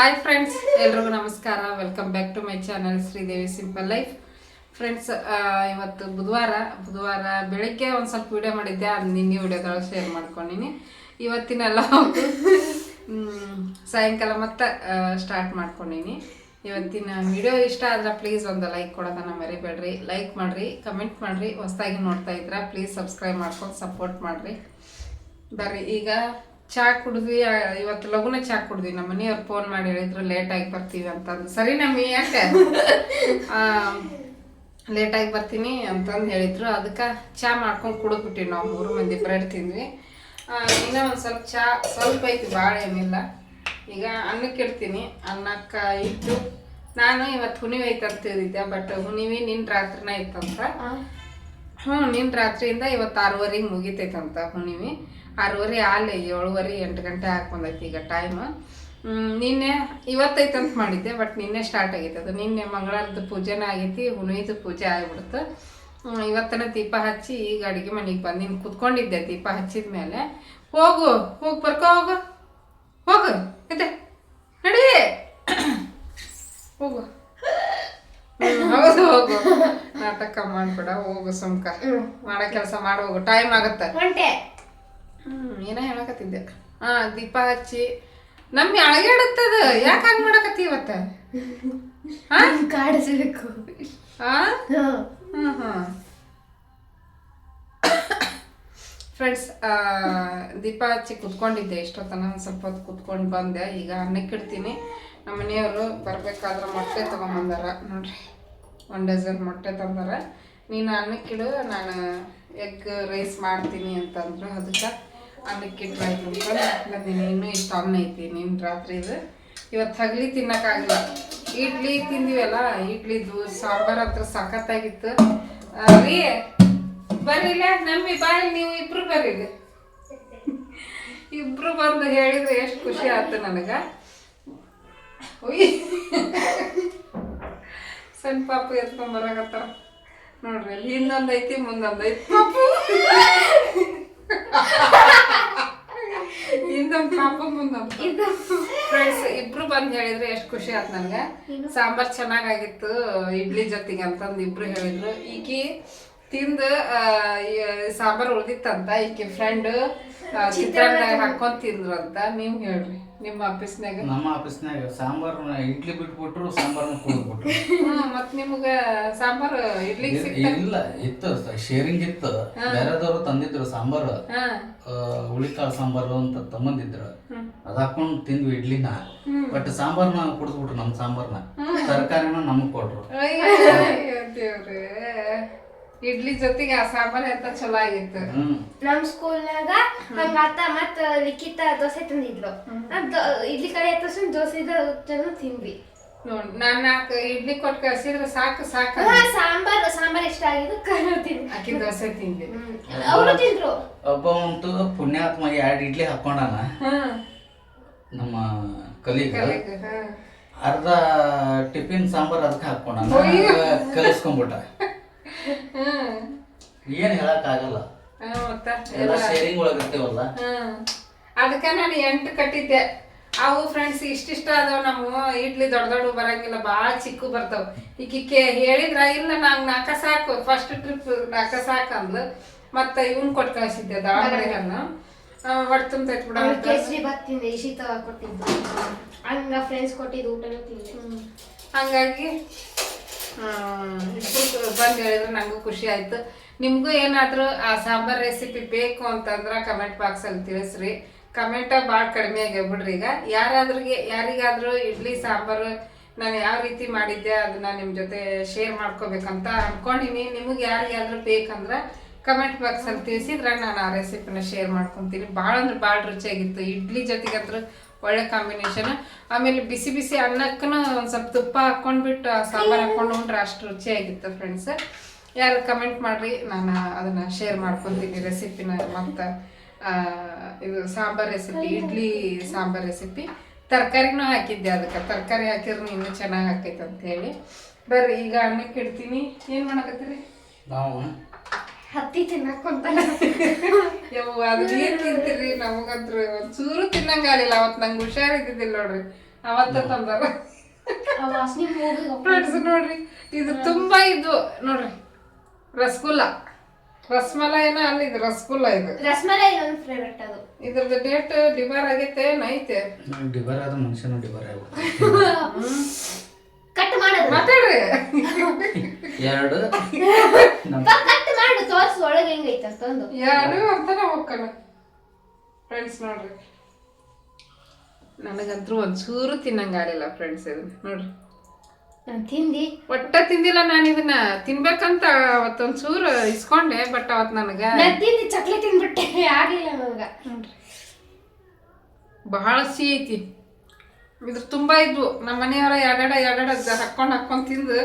Hi friends ಎಲ್ರಿಗೂ ನಮಸ್ಕಾರ. Welcome back to my channel Sridevi simple life friends ಇವತ್ತು ಬುಧವಾರ ಬುಧವಾರ ಬೆಳಗ್ಗೆ ಒಂದು ಸ್ವಲ್ಪ ವಿಡಿಯೋ ಮಾಡಿದ್ದೆ ಅದು ನಿನ್ನೆ ವಿಡಿಯೋದೊಳಗೆ ಶೇರ್ ಮಾಡ್ಕೊಂಡಿನಿ. ಇವತ್ತಿನೆಲ್ಲ ಮ್, ಸಾಯಂಕಾಲ ಮತ್ತೆ ಸ್ಟಾರ್ಟ್ ಮಾಡ್ಕೊಂಡಿನಿ. ಇವತ್ತಿನ ವಿಡಿಯೋ ಇಷ್ಟ ಆದ್ರೆ ಪ್ಲೀಸ್ ಒಂದು ಲೈಕ್ ಕೊಡೋದನ್ನ ಮರಿಬೇಡ್ರಿ. ಲೈಕ್ ಮಾಡ್ರಿ ಕಮೆಂಟ್ ಮಾಡ್ರಿ. ಹೊಸ್ದಾಗಿ ನೋಡ್ತಾ ಇದ್ರ ಪ್ಲೀಸ್ ಸಬ್ಸ್ಕ್ರೈಬ್ ಮಾಡ್ಕೊಂಡು ಸಪೋರ್ಟ್ ಮಾಡ್ರಿ. ಬರ್ರಿ ಈಗ ಚಾ ಕುಡಿದ್ವಿ ಇವತ್ತು ಲಗುನ ಚಾ ಕುಡಿದ್ವಿ. ನಮ್ಮ ಮನೆಯವ್ರು ಫೋನ್ ಮಾಡಿ ಹೇಳಿದ್ರು ಲೇಟಾಗಿ ಬರ್ತೀವಿ ಅಂತಂದು. ಸರಿ ನಮ್ಮಿ ಯಾಕೆ? ಲೇಟಾಗಿ ಬರ್ತೀನಿ ಅಂತಂದು ಹೇಳಿದ್ರು. ಅದಕ್ಕೆ ಚಾ ಮಾಡ್ಕೊಂಡು ಕುಡಿದ್ಬಿಟ್ಟಿವಿ ನಾವು ಮೂರು ಮಂದಿ ಬ್ರೆಡ್ ತಿಂದ್ವಿ. ಇನ್ನೂ ಒಂದು ಸ್ವಲ್ಪ ಚಾ ಸ್ವಲ್ಪ ಐತಿ ಭಾಳ ಏನಿಲ್ಲ. ಈಗ ಅನ್ನಕ್ಕೆ ಇಡ್ತೀನಿ. ಅನ್ನಕ್ಕೆ ಇಟ್ಟು ನಾನು ಇವತ್ತು ಹುಣಿವೆ ಐತೆ ಅಂತ ಹೇಳಿದ್ದೆ ಬಟ್ ಹುಣಿವೆ ನಿನ್ನ ರಾತ್ರಿನ ಇತ್ತಂತ ಹ್ಞೂ ನಿನ್ನ ರಾತ್ರಿಯಿಂದ ಇವತ್ತು ಆರೂವರೆಗೆ ಮುಗಿತೈತಂತ ಹುಣ್ಣಿಮೆ. ಆರೂವರೆ ಆಲೆ ಏಳುವರೆ ಎಂಟು ಗಂಟೆ ಹಾಕೊಂಡೈತಿ ಈಗ ಟೈಮ್ ನಿನ್ನೆ ಇವತ್ತೈತಂತ ಮಾಡಿದ್ದೆ ಬಟ್ ನಿನ್ನೆ ಸ್ಟಾರ್ಟ್ ಆಗೈತೆ. ಅದು ನಿನ್ನೆ ಮಂಗಳಾರದ ಪೂಜೆನ ಆಗೈತಿ ಹುಣ್ಣಿದು ಪೂಜೆ ಆಗಿಬಿಡ್ತು. ಇವತ್ತನ ದೀಪ ಹಚ್ಚಿ ಈಗ ಅಡುಗೆ ಮನೆಗೆ ಬಂದಿನಿ ಕುತ್ಕೊಂಡಿದ್ದೆ ದೀಪ ಹಚ್ಚಿದ ಮೇಲೆ. ಹೋಗು ಹೋಗಿ ಬರ್ಕೋ ಹೋಗು. ಹೋಗು ಇದೆ ನಡಿ. ಹೋಗು. ಹೌದು ಹೋಗು. ನಾಟಕ ಮಾಡ್ಬೇಡ ಹೋಗು ಸುಮ್ಕ. ಮಾಡೋ ಕೆಲಸ ಮಾಡೋಗು ಹೋಗು. ಟೈಮ್ ಆಗುತ್ತೆ. ಹ್ಮ್ ಏನೋ ಹೇಳಕತ್ತಿದ್ದೆ. ಹಾ ದೀಪ ಹಚ್ಚಿ. ನಮ್ಮಿ ಅಳಗಾಡತ್ತದ ಯಾಕೆ ಹಂಗ್ ಮಾಡಕತ್ತಿ ಇವತ್ತ? ಹಾ? ಕಾಡಿಸ್ಬೇಕು. ಹಾ. ಹ್ಮ್ ಹಾ ಫ್ರೆಂಡ್ಸ್ ದೀಪ ಹಚ್ಚಿ ಕುತ್ಕೊಂಡಿದ್ದೆ. ಇಷ್ಟೊತ್ತನ ಒಂದು ಸ್ವಲ್ಪ ಹೊತ್ತು ಕುತ್ಕೊಂಡು ಬಂದೆ. ಈಗ ಅನ್ನಕ್ಕೆ ಇಡ್ತೀನಿ. ನಮ್ಮ ಮನೆಯವರು ಬರ್ಬೇಕಾದ್ರೆ ಮೊಟ್ಟೆ ತೊಗೊಂಬಂದಾರ. ನೋಡ್ರಿ ಒಂದು ಡಜನ್ ಮೊಟ್ಟೆ ತಂದಾರ. ನೀನು ಅನ್ನಕ್ಕಿಡು ನಾನು ಎಗ್ ರೈಸ್ ಮಾಡ್ತೀನಿ ಅಂತಂದ್ರು ಅದಕ್ಕೆ. ಅನ್ನಕ್ಕೆ ಡ್ರೈ ಮಾಡ್ಕೊಂಡು ಇನ್ನೂ ಇಷ್ಟು ಅನ್ನ ಐತಿ ನಿಮ್ಮ ರಾತ್ರಿ ಇದು. ಇವತ್ತು ಹಗಲಿ ತಿನ್ನೋಕ್ಕಾಗಲ್ಲ. ಇಡ್ಲಿ ತಿಂದಿವಲ್ಲ ಇಡ್ಲಿದು ಸಾಂಬಾರ್ ಹತ್ರ ಸಖತ್ತಾಗಿತ್ತು. ರೀ ಬರ್ರಿಲ್ಲ ನಮ್ಮಿ ಬಾಯಿ ನೀವು ಇಬ್ರು ಬರ್ರಿ. ಇಬ್ರು ಬಂದು ಹೇಳಿದ್ರೆ ಎಷ್ಟು ಖುಷಿ ಆಯ್ತು ನನಗೆ. ಸಣ್ಣ ಪಾಪು ಎತ್ಕೊಂಡ್ ಬರಾಕತ್ತಾರ ನೋಡ್ರಿ, ಅಲ್ಲಿ ಮುಂದೊಂದೈತಿ ಪಾಪು. ಹಿಂದೊಂದ್ ಪಾಪ ಮುಂದೊಂದ್ ಫ್ರೆಂಡ್ಸ್ ಇಬ್ರು ಬಂದ್ ಹೇಳಿದ್ರೆ ಎಷ್ಟು ಖುಷಿ ಆಯ್ತು ನನ್ಗೆ. ಸಾಂಬಾರ್ ಚೆನ್ನಾಗಾಗಿತ್ತು ಇಡ್ಲಿ ಜೊತೆಗೆ ಅಂತಂದು ಇಬ್ರು ಹೇಳಿದ್ರು. ಈಕಿ ತಿಂದು ಆ, ಸಾಂಬಾರ್ ಉಳ್ದಿತ್ತಂತ. ಈಕಿ ಫ್ರೆಂಡ್ ಚಿತ್ರಾನ್ನ ಹಾಕೊಂಡ್ ತಿಂದ್ರು ಅಂತ. ನೀವ್ ಹೇಳ್ರಿ. ನಿಮ್ಮ ಆಫೀಸ್ನಾಗ? ನಮ್ಮ ಆಫೀಸ್ನಾಗ ಸಾಂಬಾರ್ನ ಇಡ್ಲಿ ಬಿಟ್ಬಿಟ್ರು ಸಾಂಬಾರ್ನ ಕುಡಿದ್ಬಿಟ್ರು ಮತ್ ನಿಮ್ಗ ಸಾಂಬಾರ್ ಇಡ್ಲಿ ಇಲ್ಲ ಇತ್ತು ಶೇರಿಂಗ್ ಇತ್ತು. ಬೇರೆದವ್ರು ತಂದಿದ್ರು ಸಾಂಬಾರ್. ಹುಳಿಕಾಳು ಸಾಂಬಾರು ಅಂತ ತಮ್ಮಂದಿದ್ರು. ಅದ ಹಾಕೊಂಡು ತಿಂದ್ವಿ ಇಡ್ಲಿನ. ಬಟ್ ಸಾಂಬಾರ್ನ ಕುಡಿದ್ಬಿಟ್ರು ನಮ್ ಸಾಂಬಾರ್ನ. ತರಕಾರಿನ ನಮಗ್ ಕೊಟ್ರು. ಇಡ್ಲಿ ಜೊತೆಗೆ ಆ ಸಾಂಬಾರ್ ಅಂತ ಚಲೋ ಆಗಿತ್ತು. ನಮ್ ಸ್ಕೂಲ್ನಾಗ ಹಂಗ ಅತ್ತ ಮತ್ತ ಲಿಖಿತ ದೋಸೆ ತಂದಿದ್ರು. ನಾವ್ ಇಡ್ಲಿ ಕಡೆ ಎತ್ತ ದೋಸೆ ತಂದು ತಿಂದ್ವಿ. ನೋಡ್ ನಾನ್ ನಾಲ್ಕು ಇಡ್ಲಿ ಕೊಟ್ಟು ಕಳ್ಸಿದ್ರೆ ಸಾಕು ಸಾಕು ಸಾಂಬಾರ್ ಸಾಂಬಾರ್ ಇಷ್ಟ ಆಗಿದ್ದು ತಿಂದ್ವಿ. ಅಕ್ಕಿ ದೋಸೆ ತಿಂದೆ ಅವರು ತಿಂದ್ರು. ಒಬ್ಬ ಉಂಟು ಪುಣ್ಯಾತ್ಮ ಎರಡ್ ಇಡ್ಲಿ ಹಾಕೊಂಡಾನ. ಹಾ. ನಮ್ಮ ಕಲಿ ಕಲಿಗೆ, ಹಾ. ಅರ್ಧ ಟಿಫಿನ್ ಸಾಂಬಾರ್ ಅದಕ್ಕೆ ಹಾಕೊಂಡಾನ. ಕಲಿಸ್ಕೊಂಡ್ಬಿಟ್ಟ. ಏನ್ ಹೇಳಕ್ ಆಗಲ್ಲ ಎಲ್ಲ ಶೇರಿಂಗ್ ಒಳಗಿರ್ತೀವಲ್ಲ ಹ್ಮ್. ಅದಕ್ಕ ನಾನು ಎಂಟು ಕಟ್ಟಿದ್ದೆ. ಅವು ಫ್ರೆಂಡ್ಸ್ ಇಷ್ಟಿಷ್ಟ ಅದಾವ ನಮ್ಮ ಇಡ್ಲಿ ದೊಡ್ಡ ದೊಡ್ಡ ಬರಂಗಿಲ್ಲ ಭಾಳ ಚಿಕ್ಕು ಬರ್ತಾವ. ಈಕಿಕ್ಕೆ ಹೇಳಿದ್ರ ಇಲ್ಲ ನಂಗೆ ನಾಲ್ಕ ಸಾಕು. ಫಸ್ಟ್ ಟ್ರಿಪ್ ನಾಕ ಸಾಕ ಅಂದ್ಲು. ಮತ್ತ ಇವನ್ ಕೊಟ್ಟು ಕಳಿಸಿದ್ದೆ ದಾವಣಗೆರೆನ ಹೊಟ್ಟೆ ತುಂಬತೈತ್ ಬಿಡ. ಕೇಸರಿ ಬಾತ್ ತಿಂದೆ ಇಶಿತ ಕೊಟ್ಟಿದ್ದು. ಹಂಗ ಫ್ರೆಂಡ್ಸ್ ಕೊಟ್ಟಿದ್ದು ಊಟನೂ ತಿಂದೆ. ಹಂಗಾಗಿ ಬಂದು ಹೇಳಿದ್ರೆ ನಂಗೂ ಖುಷಿ ಆಯ್ತು. ನಿಮಗೂ ಏನಾದರೂ ಆ ಸಾಂಬಾರ್ ರೆಸಿಪಿ ಬೇಕು ಅಂತಂದ್ರೆ ಕಮೆಂಟ್ ಬಾಕ್ಸಲ್ಲಿ ತಿಳಿಸ್ರಿ. ಕಮೆಂಟ ಭಾಳ ಕಡಿಮೆ ಆಗ್ಯಾವ ಈಗ. ಯಾರಾದ್ರಿಗೆ, ಯಾರಿಗಾದರೂ ಇಡ್ಲಿ, ಸಾಂಬಾರು ನಾನು ಯಾವ ರೀತಿ ಮಾಡಿದ್ದೆ ಅದನ್ನ ನಿಮ್ಮ ಜೊತೆ ಶೇರ್ ಮಾಡ್ಕೋಬೇಕಂತ ಅನ್ಕೊಂಡಿನಿ. ನಿಮಗೆ ಯಾರಿಗಾದ್ರೂ ಬೇಕಂದ್ರೆ ಕಮೆಂಟ್ ಬಾಕ್ಸಲ್ಲಿ ತಿಳಿಸಿದ್ರೆ ನಾನು ಆ ರೆಸಿಪಿನ ಶೇರ್ ಮಾಡ್ಕೊತೀನಿ. ಭಾಳ ಅಂದ್ರೆ ಭಾಳ ರುಚಿಯಾಗಿತ್ತು. ಇಡ್ಲಿ ಜೊತೆಗೆ ಅದ್ರ ಒಳ್ಳೆ ಕಾಂಬಿನೇಷನ್ ಆಮೇಲೆ ಬಿಸಿ ಬಿಸಿ ಅನ್ನಕ್ಕೂ ಒಂದು ಸ್ವಲ್ಪ ತುಪ್ಪ ಹಾಕೊಂಡ್ಬಿಟ್ಟು ಸಾಂಬಾರು ಹಾಕೊಂಡು ಉಂಡ್ರೆ ಅಷ್ಟು ರುಚಿಯಾಗಿತ್ತು ಫ್ರೆಂಡ್ಸ್ ಯಾರು ಕಮೆಂಟ್ ಮಾಡ್ರಿ, ನಾನು ಅದನ್ನ ಶೇರ್ ಮಾಡ್ಕೊತೀನಿ ರೆಸಿಪಿನ ಮತ್ತು ಇದು ಸಾಂಬಾರ್ ರೆಸಿಪಿ ಇಡ್ಲಿ ಸಾಂಬಾರ್ ರೆಸಿಪಿ ತರಕಾರಿನೂ ಹಾಕಿದ್ದೆ ಅದಕ್ಕೆ. ತರಕಾರಿ ಹಾಕಿದ್ರು ಇನ್ನೂ ಚೆನ್ನಾಗಿ ಹಾಕೈತೆ ಹೇಳಿ. ಬರ್ರಿ, ಈಗ ಅನ್ನಕ್ಕೆ ಇಡ್ತೀನಿ. ಏನು ಮಾಡಕತ್ತೀರಿ? ನಾವು ಹತ್ತಿ ತಿನ್ನಕೊಂತ ಯವ್ವ ಅದು ಏನ್ ತಿಂತೀರಿ? ನಮಗಂತ್ರು ಚೂರು ತಿನ್ನಂಗ ಆಗಲಿಲ್ಲ ಅವತ್ತು ನಂಗೆ ಹುಷಾರಿದ್ದಿದ್ದಿಲ್ಲ ನೋಡ್ರಿ. ಅವತ್ತ ತಂದಾರ. ಆ ವಾಸನೆ ಮೂಗಿಗೆ ಫ್ರೆಂಡ್ಸ್ ನೋಡ್ರಿ ಇದು ತುಂಬಾ ಇದು ನೋಡ್ರಿ ರಸಗುಲ್ಲ. ರಸಮಲೈನ ಅಲ್ಲ ಇದು ರಸಗುಲ್ಲ ಇದು. ರಸಮಲೈ ನನ್ನ ಫೇವ್ರೆಟ್ ಅದು. ಇದ್ರದ್ದು ಡೇಟ್ ಡಿಬಾರ್ ಆಗೈತೆ ನೈತೆ ಡಿಬರ್ ಆದ ಮನುಷ್ಯನ ಡಿಬರ್ ಆಗ್ಬಿಡ್ತಾನೆ ಕಟ್ ಮಾಡೋದು. ಮಾತಾಡ್ರಿ. ಎರಡು. ಕಟ್ ಮಾಡು ತೋರ್ಸ್ ಒಳಗೆ ಹೆಂಗೈತೆ ಅಂತಂದು ಯಾರು ಅಂತಾನೆ ಹೋಗ್ಕಣ. ಫ್ರೆಂಡ್ಸ್ ನೋಡ್ರಿ. ನನಗಂತೂ ಒಂಚೂರು ತಿನ್ನಂಗಾಗಲಿಲ್ಲ ಫ್ರೆಂಡ್ಸ್ ಇದು. ನೋಡ್ರಿ. ನಾನು ತಿಂದಿ. ಒಟ್ಟ ತಿಂದಿಲ್ಲ ನಾನು ಇದನ್ನ. ತಿನ್ಬೇಕಂತ ಅವತ್ತೊಂಚೂರು ಇಸ್ಕೊಂಡೆ ಬಟ್ ಅವತ್ ನನಗ ನಾನು ತಿಂದಿ ಚಕ್ಲಿ ತಿಂದ್ಬಿಟ್ಟೆ ಆಗ್ಲಿಲ್ಲ ನನಗ ಬಹಳ ಸಿಹಿ ಐತಿ. ಇದ್ರ ತುಂಬಾ ಇದ್ವು ನಮ್ಮ ಮನೆಯವರ ಎರಡ ಎರಡ ಹಾಕೊಂಡ್ ಹಾಕೊಂಡ್ ತಿಂದು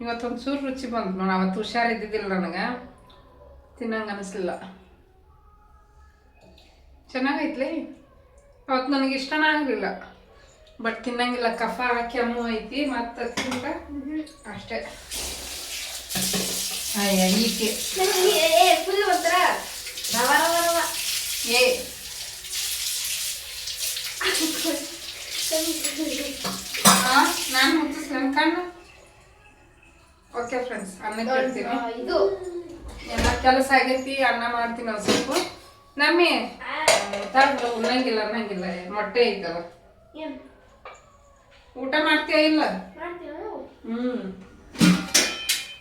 ಇವತ್ತೊಂದ್ ಚೂರು ರುಚಿ ಬಂತು ನೋಡಿ ಅವತ್ತು ಹುಷಾರ್ ಇದ್ದಿದ್ದಿಲ್ಲ ನನಗೆ. ತಿನ್ನಂಗ ಅನಿಸ್ಲಿಲ್ಲ. ಚೆನ್ನಾಗೈತ್ಲಿ? ಅವತ್ತು ನನಗೆ ಇಷ್ಟನ ಆಗಲಿಲ್ಲ. ಬಟ್ ತಿನ್ನಂಗಿಲ್ಲ. ಕಫ ಕೆಮ್ಮು ಐತಿ ಮತ್ತೆ ತಿಂದ ಅಷ್ಟೇ. ಅಯ್ಯ ಈಕೆ ಫುಲ್ ಒಂಥರ ರವ ರವ ರವ. ಏ. ನಾನು ಮುಟ್ಟಿಸ್ ನನ್ನ ಕಣ್ಣು. ಓಕೆ ಫ್ರೆಂಡ್ಸ್ ಅನ್ನ ಕೇಳ್ತೀನಿ. ಇದು. ಎಲ್ಲ ಕೆಲಸ ಆಗೈತಿ ಅನ್ನ ಮಾಡ್ತೀನಿ ಒಂದು ಸ್ವಲ್ಪ. ನಮ್ಮಿ ತರ್ದು ಉಣ್ಣಂಗಿಲ್ಲ ಅನ್ನಂಗಿಲ್ಲ ಮೊಟ್ಟೆ ಐತಲ್ಲ. ಊಟ ಮಾಡ್ತೀಯ ಇಲ್ಲ? ಹ್ಞೂ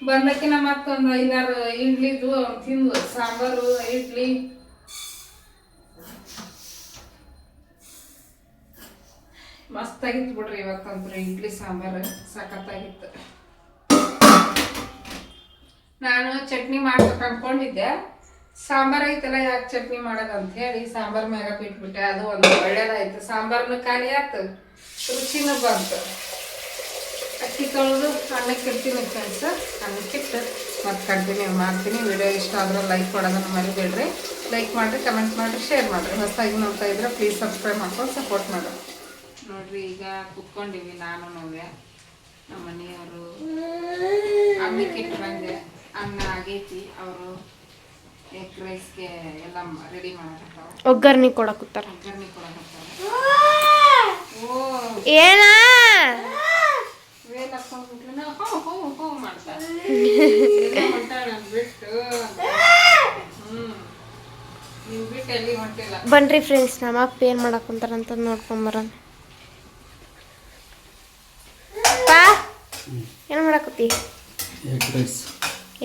ಬಂದಕ್ಕಿನ ಮತ್ತೊಂದು ಐದಾರು ಇಡ್ಲಿದು ತಿಂದು ಸಾಂಬಾರು ಇಡ್ಲಿ. ಮಸ್ತ್ ಆಗಿತ್ತು ಬಿಡ್ರಿ ಇವತ್ತಂದ್ರೆ ಇಡ್ಲಿ ಸಾಂಬಾರು. ಸಖತ್ತಾಗಿತ್ತು. ನಾನು ಚಟ್ನಿ ಮಾಡ್ಬೇಕು ಅನ್ಕೊಂಡಿದ್ದೆ. ಸಾಂಬಾರ್ ಐತಲ್ಲ, ಯಾಕೆ ಚಟ್ನಿ ಮಾಡೋದಂತ ಹೇಳಿ ಸಾಂಬಾರ್ ಮ್ಯಾಗ ಬಿಟ್ಬಿಟ್ಟೆ. ಅದು ಒಂದು ಒಳ್ಳೇದಾಯ್ತು. ಸಾಂಬಾರ್ನ ಖಾಲಿ ಆಯ್ತು. ರುಚಿನೂ ಬಂತು. ಅಕ್ಕಿ ತೊಳೆದು ಅನ್ನಕ್ಕೆ ಇರ್ತೀನಿ ಫ್ರೆಂಡ್ಸ್ ಅನ್ನಕ್ಕಿಟ್ಟು ಮತ್ತೆ ಕಂಟಿನ್ಯೂ ಮಾಡ್ತೀನಿ. ವಿಡಿಯೋ ಇಷ್ಟ ಆದ್ರೆ ಲೈಕ್ ಕೊಡೋದನ್ನು ಮರಿಬೇಡ್ರಿ. ಲೈಕ್ ಮಾಡಿರಿ ಕಮೆಂಟ್ ಮಾಡಿರಿ ಶೇರ್ ಮಾಡಿರಿ. ಹೊಸದಾಗಿ ನೋಡ್ತಾ ಇದ್ರೆ ಪ್ಲೀಸ್ ಸಬ್ಸ್ಕ್ರೈಬ್ ಮಾಡ್ಕೊಂಡು ಸಪೋರ್ಟ್ ಮಾಡಿ ನೋಡ್ರಿ ಈಗ ಕುತ್ಕೊಂಡಿವಿ ನಾನು ನೋವೆ ನಮ್ಮ ಮನೆಯವರು ಅನ್ನಕ್ಕೆ ಇಟ್ಟು ಬಂದೆ. ಅನ್ನ ಆಗೈತಿ ಅವರು ಎಗ್ ರೈಸ್ಗೆ ಎಲ್ಲ ರೆಡಿ ಮಾಡಕತ್ತಾವ ಒಗ್ಗರ್ಣಿ ಕೊಡಕತ್ತಾರ. ಒಗ್ಗರಣೆ ಕೊಡಕತ್ತಾವ ಓ ಏನ? ವೇಲ್ ಹೋ ಹೋ ಹೋ ಮಾಡ್ತಾರೆ. ಬಿಟ್ಟು ಹ್ಮ್. ಬನ್ರಿ ಫ್ರೆಂಡ್ಸ್ ನಮ್ಮ ಅಪ್ಪ ಏನು ಮಾಡಕ್ ಕುಂತಾರಂತ ನೋಡ್ಕೊಂಬರೋಣ ಪಾ ಏನು ಮಾಡಕತ್ತಿ? ಎಗ್ ರೈಸ್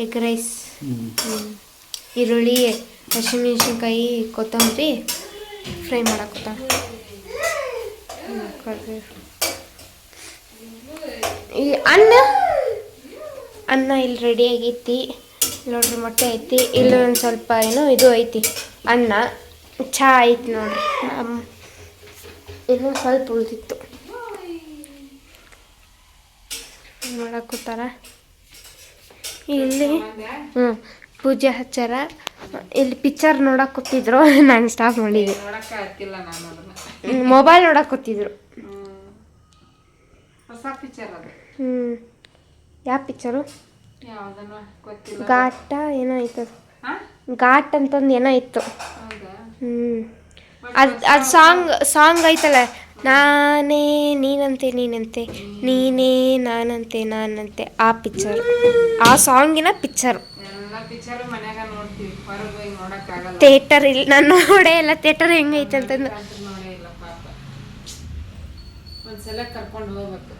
ಎಗ್ ರೈಸ್ ಹ್ಞೂ ಈರುಳ್ಳಿ ಹಸಿಮೆಣಸಿನ್ಕಾಯಿ ಕೊತ್ತಂಬರಿ ಫ್ರೈ ಮಾಡಕತ್ತ. ಈ ಅನ್ನ? ಅನ್ನ ಇಲ್ಲಿ ರೆಡಿ ಆಗೈತಿ. ನೋಡ್ರಿ ಮೊಟ್ಟೆ ಐತಿ. ಇಲ್ಲಿ ಒಂದು ಸ್ವಲ್ಪ ಏನೋ ಇದು ಐತಿ. ಅನ್ನ. ಚಹಾ ಐತಿ ನೋಡ್ರಿ. ಇನ್ನೂ ಸ್ವಲ್ಪ ಉಳಿದಿತ್ತು. ಮಾಡಕತ್ತಾರ ಇಲ್ಲಿ ಹ್ಞೂ ಪೂಜೆ ಹಚ್ಚಾರ. ಇಲ್ಲಿ ಪಿಕ್ಚರ್ ನೋಡಕ್ ಕೂತಿದ್ರು ನಾನು ಸ್ಟಾಪ್ ಮಾಡಿದ್ದೆ ನೋಡಕ್ಕ ಮೊಬೈಲ್ ನೋಡಕ್ ಕೂತಿದ್ರು ಹ್ಞೂ ಯಾವ ಪಿಕ್ಚರು ಘಾಟ ಏನೋ ಐತೆ ಹಾ? ಘಾಟ್ ಅಂತಂದು ಏನೋ ಇತ್ತು. ಹ್ಞೂ ಅದು ಅದು ಸಾಂಗ್ ಸಾಂಗ್ ಐತಲ್ಲ ನಾನೇ ನೀನಂತೆ ನೀನಂತೆ ನೀನೇ ನಾನಂತೆ ನಾನಂತೆ. ಆ ಪಿಕ್ಚರ್ ಆ ಸಾಂಗಿನ ಪಿಕ್ಚರ್ ಥಿಯೇಟರ್ ಇಲ್ಲ ನಾನು ನೋಡೇ ಇಲ್ಲ. ಥಿಯೇಟರ್ ಹೆಂಗೈತೆ ಅಂತಂದು. ರಾತ್ರಿ ನೋಡೇ ಒಂದ್ಸಲ ಕರ್ಕೊಂಡು ಹೋಗ್ಬೇಕು.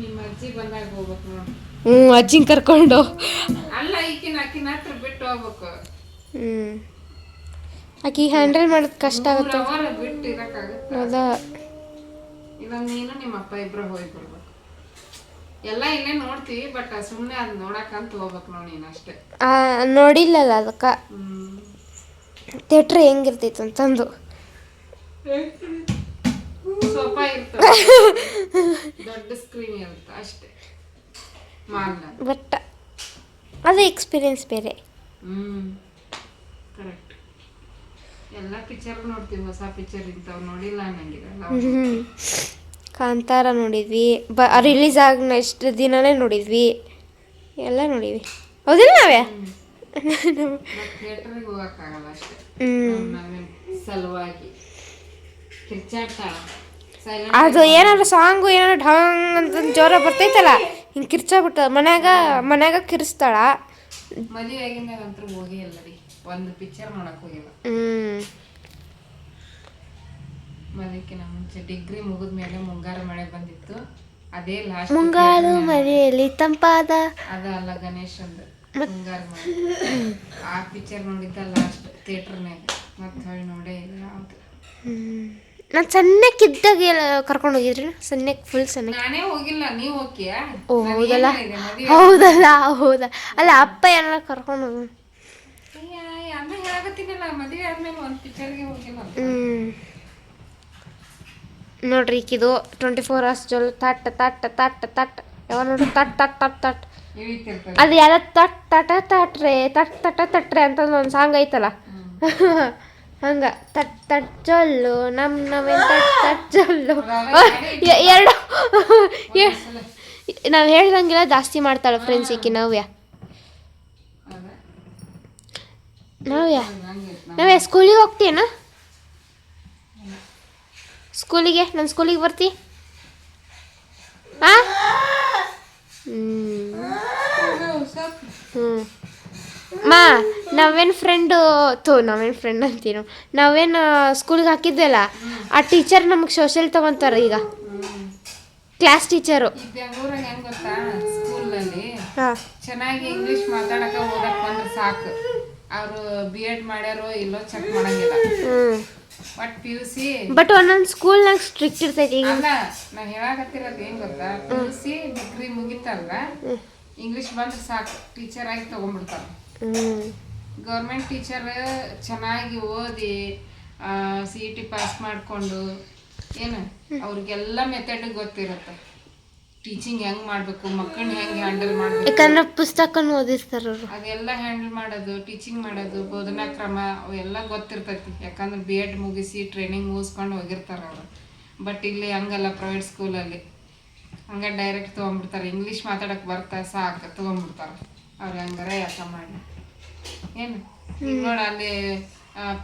ನಿಮ್ಮ ಅಜ್ಜಿ ಬಂದಾಗ ಹೋಗ್ಬೇಕು ನೋಡಿ. ಹ್ಞೂ ಅಜ್ಜಿನ ಕರ್ಕೊಂಡು ಅಲ್ಲ ಈಕಿನ ಆಕಿನ ಹತ್ರ ಬಿಟ್ಟು ಹೋಗ್ಬೇಕು. ಹ್ಞೂ ಆಕಿ ಹ್ಯಾಂಡಲ್ ಮಾಡೋದು ಕಷ್ಟ ಆಗುತ್ತೆ. ಬಿಟ್ಟು ಇರಕ್ಕಾಗುತ್ತೆ? ಅದ ಇವಾಗ ನೀನು ನಿಮ್ಮ ಅಪ್ಪ ಇಬ್ರು ಹೋಗಿ ಬರ್ಬೇಕು. ಎಲ್ಲ ಇಲ್ಲೇ ನೋಡ್ತೀವಿ ಬಟ್ ಸುಮ್ಮನೆ ಅದು ನೋಡಕ್ಕಂತ ಹೋಗ್ಬೇಕು ನೋಡಿ ನೀನು ಅಷ್ಟೇ. ಆ, ನೋಡಿಲ್ಲಲ್ಲ ಅದಕ್ಕೆ? ಹ್ಮ್. ಥಿಯೇಟ್ರ್ ಹೆಂಗಿರ್ತೈತೆ ಅಂತಂದು. ಸೋಫಾ ಇರ್ತದೆ. ದೊಡ್ಡ ಸ್ಕ್ರೀನ್ ಇರುತ್ತೆ ಅಷ್ಟೇ. ಮಾಲ್ನ. ಬಟ್ ಅದು ಎಕ್ಸ್ಪೀರಿಯನ್ಸ್ ಬೇರೆ. ಹ್ಮ್. ಕರೆಕ್ಟ್ ಎಲ್ಲ ಪಿಕ್ಚರ್ ನೋಡ್ತೀವಿ ಹೊಸ ಪಿಕ್ಚರ್ ಇಂಥವು ನೋಡಿಲ್ಲ ಅನ್ನಂಗಿರಲ್ಲ ಕಾಂತಾರ ನೋಡಿದ್ವಿ. ಬ ರಿಲೀಸ್ ಆಗ ನೆಕ್ಸ್ಟ್ ದಿನನೇ ನೋಡಿದ್ವಿ. ಎಲ್ಲ ನೋಡಿದ್ವಿ. ಹೌದಿಲ್ಲ ನಾವೇ ಥಿಯೇಟರ್ಗೆ ಹೋಗೋಕ್ಕಾಗಲ್ಲ ಅಷ್ಟೇ. ನವೀನ್ ಸಲುವಾಗಿ ಕಿರ್ಚಾಟ ಸೈಲೆಂಟ್ ಅದು ಏನಾದ್ರು ಸಾಂಗು ಏನಾದ್ರು ಢಂಗ್ ಅಂತ ಜೋರ ಬರ್ತೈತಲ್ಲ ಹಿಂಗೆ ಕಿರ್ಚಾಬಿಟ್ಟ ಮನ್ಯಾಗ ಮನ್ಯಾಗ ಕಿರಿಸ್ತಾಳ. ಮದುವೆ ಆಗಿಂದ ನಂತರ ಹೋಗಿ ಇಲ್ಲ ರೀ. ಒಂದು ಪಿಕ್ಚರ್ ನೋಡಕ್ ಹೋಗಿಲ್ಲ. ಹ್ಮ್. ಮದಕ್ಕಿನ ಮುಂಚೆ ಡಿಗ್ರಿ ಮುಗಿದ ಮೇಲೆ ಮುಂಗಾರು ಮಳೆ ಬಂದಿತ್ತು. ಅದೇ ಲಾಸ್ಟ್ ಮುಂಗಾರು ಮಳೆಯಲ್ಲಿ ತಂಪಾದ ಅದ ಅಲ್ಲ ಗಣೇಶ್ ಅಂದ ಮುಂಗಾರು ಮಳೆ. ಆ ಪಿಕ್ಚರ್ ನೋಡಿದ್ದ ಲಾಸ್ಟ್ ಥಿಯೇಟರ್ನಾಗ ಮತ್ತೆ ಹೊಳ್ಳಿ ನೋಡೇ ಇಲ್ಲ ಯಾವ್ದು ನಾನು ಸಣ್ಣಕ್ಕಿದ್ದಾಗ ಕರ್ಕೊಂಡು ಹೋಗಿದ್ರಿ? ಸಣ್ಣಕ್ಕೆ ಫುಲ್ ಸಣ್ಣ ನಾನೇ ಹೋಗಿಲ್ಲ ನೀವು ಹೋಗ್ತೀಯಾ? ಓ ಹೌದಲ್ಲ ಹೌದಲ್ಲ ಹೌದಾ. ಅಲ್ಲ ಅಪ್ಪ ಎಲ್ಲ ಕರ್ಕೊಂಡು ಹೋಗು ಅಣ್ಣ ಹೇಳಕತ್ತೀನಲ್ಲ ಮದುವೆ ಆದ್ಮೇಲೆ ಒಂದ್ ಪಿಕ್ಚರ್ಗೆ ಹೋಗಿಲ್ಲ ನೋಡ್ರಿ ಈಕಿದು ಟ್ವೆಂಟಿ ಫೋರ್ ಅವರ್ಸ್ ಜೊಲ್ ತಟ್ ತಟ್ ತಟ್ ತಟ್. ಯಾವ ನೋಡ್ರಿ? ತಟ್ ತಟ್ ತಟ್ ತಟ್. ಅದು ಯಾರ ತಟ್ ತಟ ತಟ್ರೆ ತಟ್ ತಟ ತಟ್ರೆ ಅಂತ ಒಂದು ಸಾಂಗ್ ಐತಲ್ಲ. ಹಂಗ ತಟ್ ತಟ್ ಜೊಲ್ಲು ನಮ್ ನಮ್ ತಟ್ ತಟ್ ಜೊಲ್ಲು. ಎರಡು. ನಾವು ಹೇಳ್ದಂಗೆಲ್ಲ ಜಾಸ್ತಿ ಮಾಡ್ತಾಳೆ ಫ್ರೆಂಡ್ಸ್ ಈಕಿ ನವ್ಯ ಅದ ನವ್ಯ ನವ್ಯ ಸ್ಕೂಲಿಗೆ ಹೋಗ್ತೀಯನ? ಸ್ಕೂಲಿಗೆ ನನ್ನ ಸ್ಕೂಲಿಗೆ ಬರ್ತಿ. ಹಾ ಹ್ಮ್. ಹ್ಞೂ ಮಾ ನಾವೇನು ಫ್ರೆಂಡು ತೋ ನಾವೇನು ಫ್ರೆಂಡ್ ಅಂತೀನೋ. ನಾವೇನು ಸ್ಕೂಲಿಗೆ ಹಾಕಿದ್ವಲ್ಲ ಆ ಟೀಚರ್ ನಮಗೆ ಸೋಷಲ್ ತಗೊಂತಾರೆ ಈಗ. ಕ್ಲಾಸ್ ಟೀಚರು ಚೆನ್ನಾಗಿ ಇಂಗ್ಲೀಷ್ ಮಾತಾಡಕ ಹೋಗಕ್ಕೆ ಬಂದ್ರೆ ಸಾಕು. ಅವರು ಬಿ ಎಡ್ ಮಾಡ್ಯಾರೋ ಇಲ್ಲೋ ಚೆಕ್ ಮಾಡಂಗಿಲ್ಲ. But P U C but ಒಂದೊಂದು ಸ್ಕೂಲ್ನಾಗ ಸ್ಟ್ರಿಕ್ಟ್ ಇರ್ತೈತಿ ಈಗ. ಅಲ್ಲ ನಾ ಹೇಳಕತ್ತಿರೋದು ಏನ್ ಗೊತ್ತಾ? ಪಿ ಯು ಸಿ ಡಿಗ್ರಿ ಮುಗಿತಲ್ವ? ಇಂಗ್ಲಿಷ್ ಬಂದ್ರೆ ಸಾಕು. ಟೀಚರ್ ಆಗಿ ತಗೊಂಡ್ಬಿಡ್ತಾರ. ಗೌರ್ಮೆಂಟ್ ಟೀಚರ್ ಚೆನ್ನಾಗಿ ಓದಿ ಸಿ ಇ ಟಿ ಪಾಸ್ ಮಾಡಿಕೊಂಡು ಏನು? ಅವ್ರಿಗೆಲ್ಲ ಮೆಥಡ್ ಗೊತ್ತಿರುತ್ತೆ. ಟೀಚಿಂಗ್ ಹೆಂಗ್ ಮಾಡ್ಬೇಕು ಮಕ್ಕಳನ್ನ ಹೆಂಗ್ ಹ್ಯಾಂಡಲ್ ಮಾಡ್ಬೇಕು? ಯಾಕಂದ್ರೆ ಪುಸ್ತಕನ ಓದಿಸ್ತಾರ ಅವರು. ಅದೆಲ್ಲ ಹ್ಯಾಂಡಲ್ ಮಾಡೋದು ಟೀಚಿಂಗ್ ಮಾಡೋದು ಬೋಧನಾ ಕ್ರಮ ಅವೆಲ್ಲ ಗೊತ್ತಿರ್ತೈತಿ. ಯಾಕಂದ್ರೆ ಬಿ ಎಡ್ ಮುಗಿಸಿ ಟ್ರೈನಿಂಗ್ ಮುಗಿಸ್ಕೊಂಡು ಹೋಗಿರ್ತಾರ ಅವರು. ಬಟ್ ಇಲ್ಲಿ ಹಂಗಲ್ಲ ಪ್ರೈವೇಟ್ ಸ್ಕೂಲಲ್ಲಿ ಹಂಗ ಡೈರೆಕ್ಟ್ ತೊಗೊಂಡ್ಬಿಡ್ತಾರೆ. ಇಂಗ್ಲೀಷ್ ಮಾತಾಡಕ್ಕೆ ಬರ್ತಾ ಸಾಕು ತೊಗೊಂಡ್ಬಿಡ್ತಾರ. ಅವ್ರು ಹಂಗಾರ ಯಾಕ ಮಾಡಿ. ಏನು? ನೋಡ ಅಲ್ಲಿ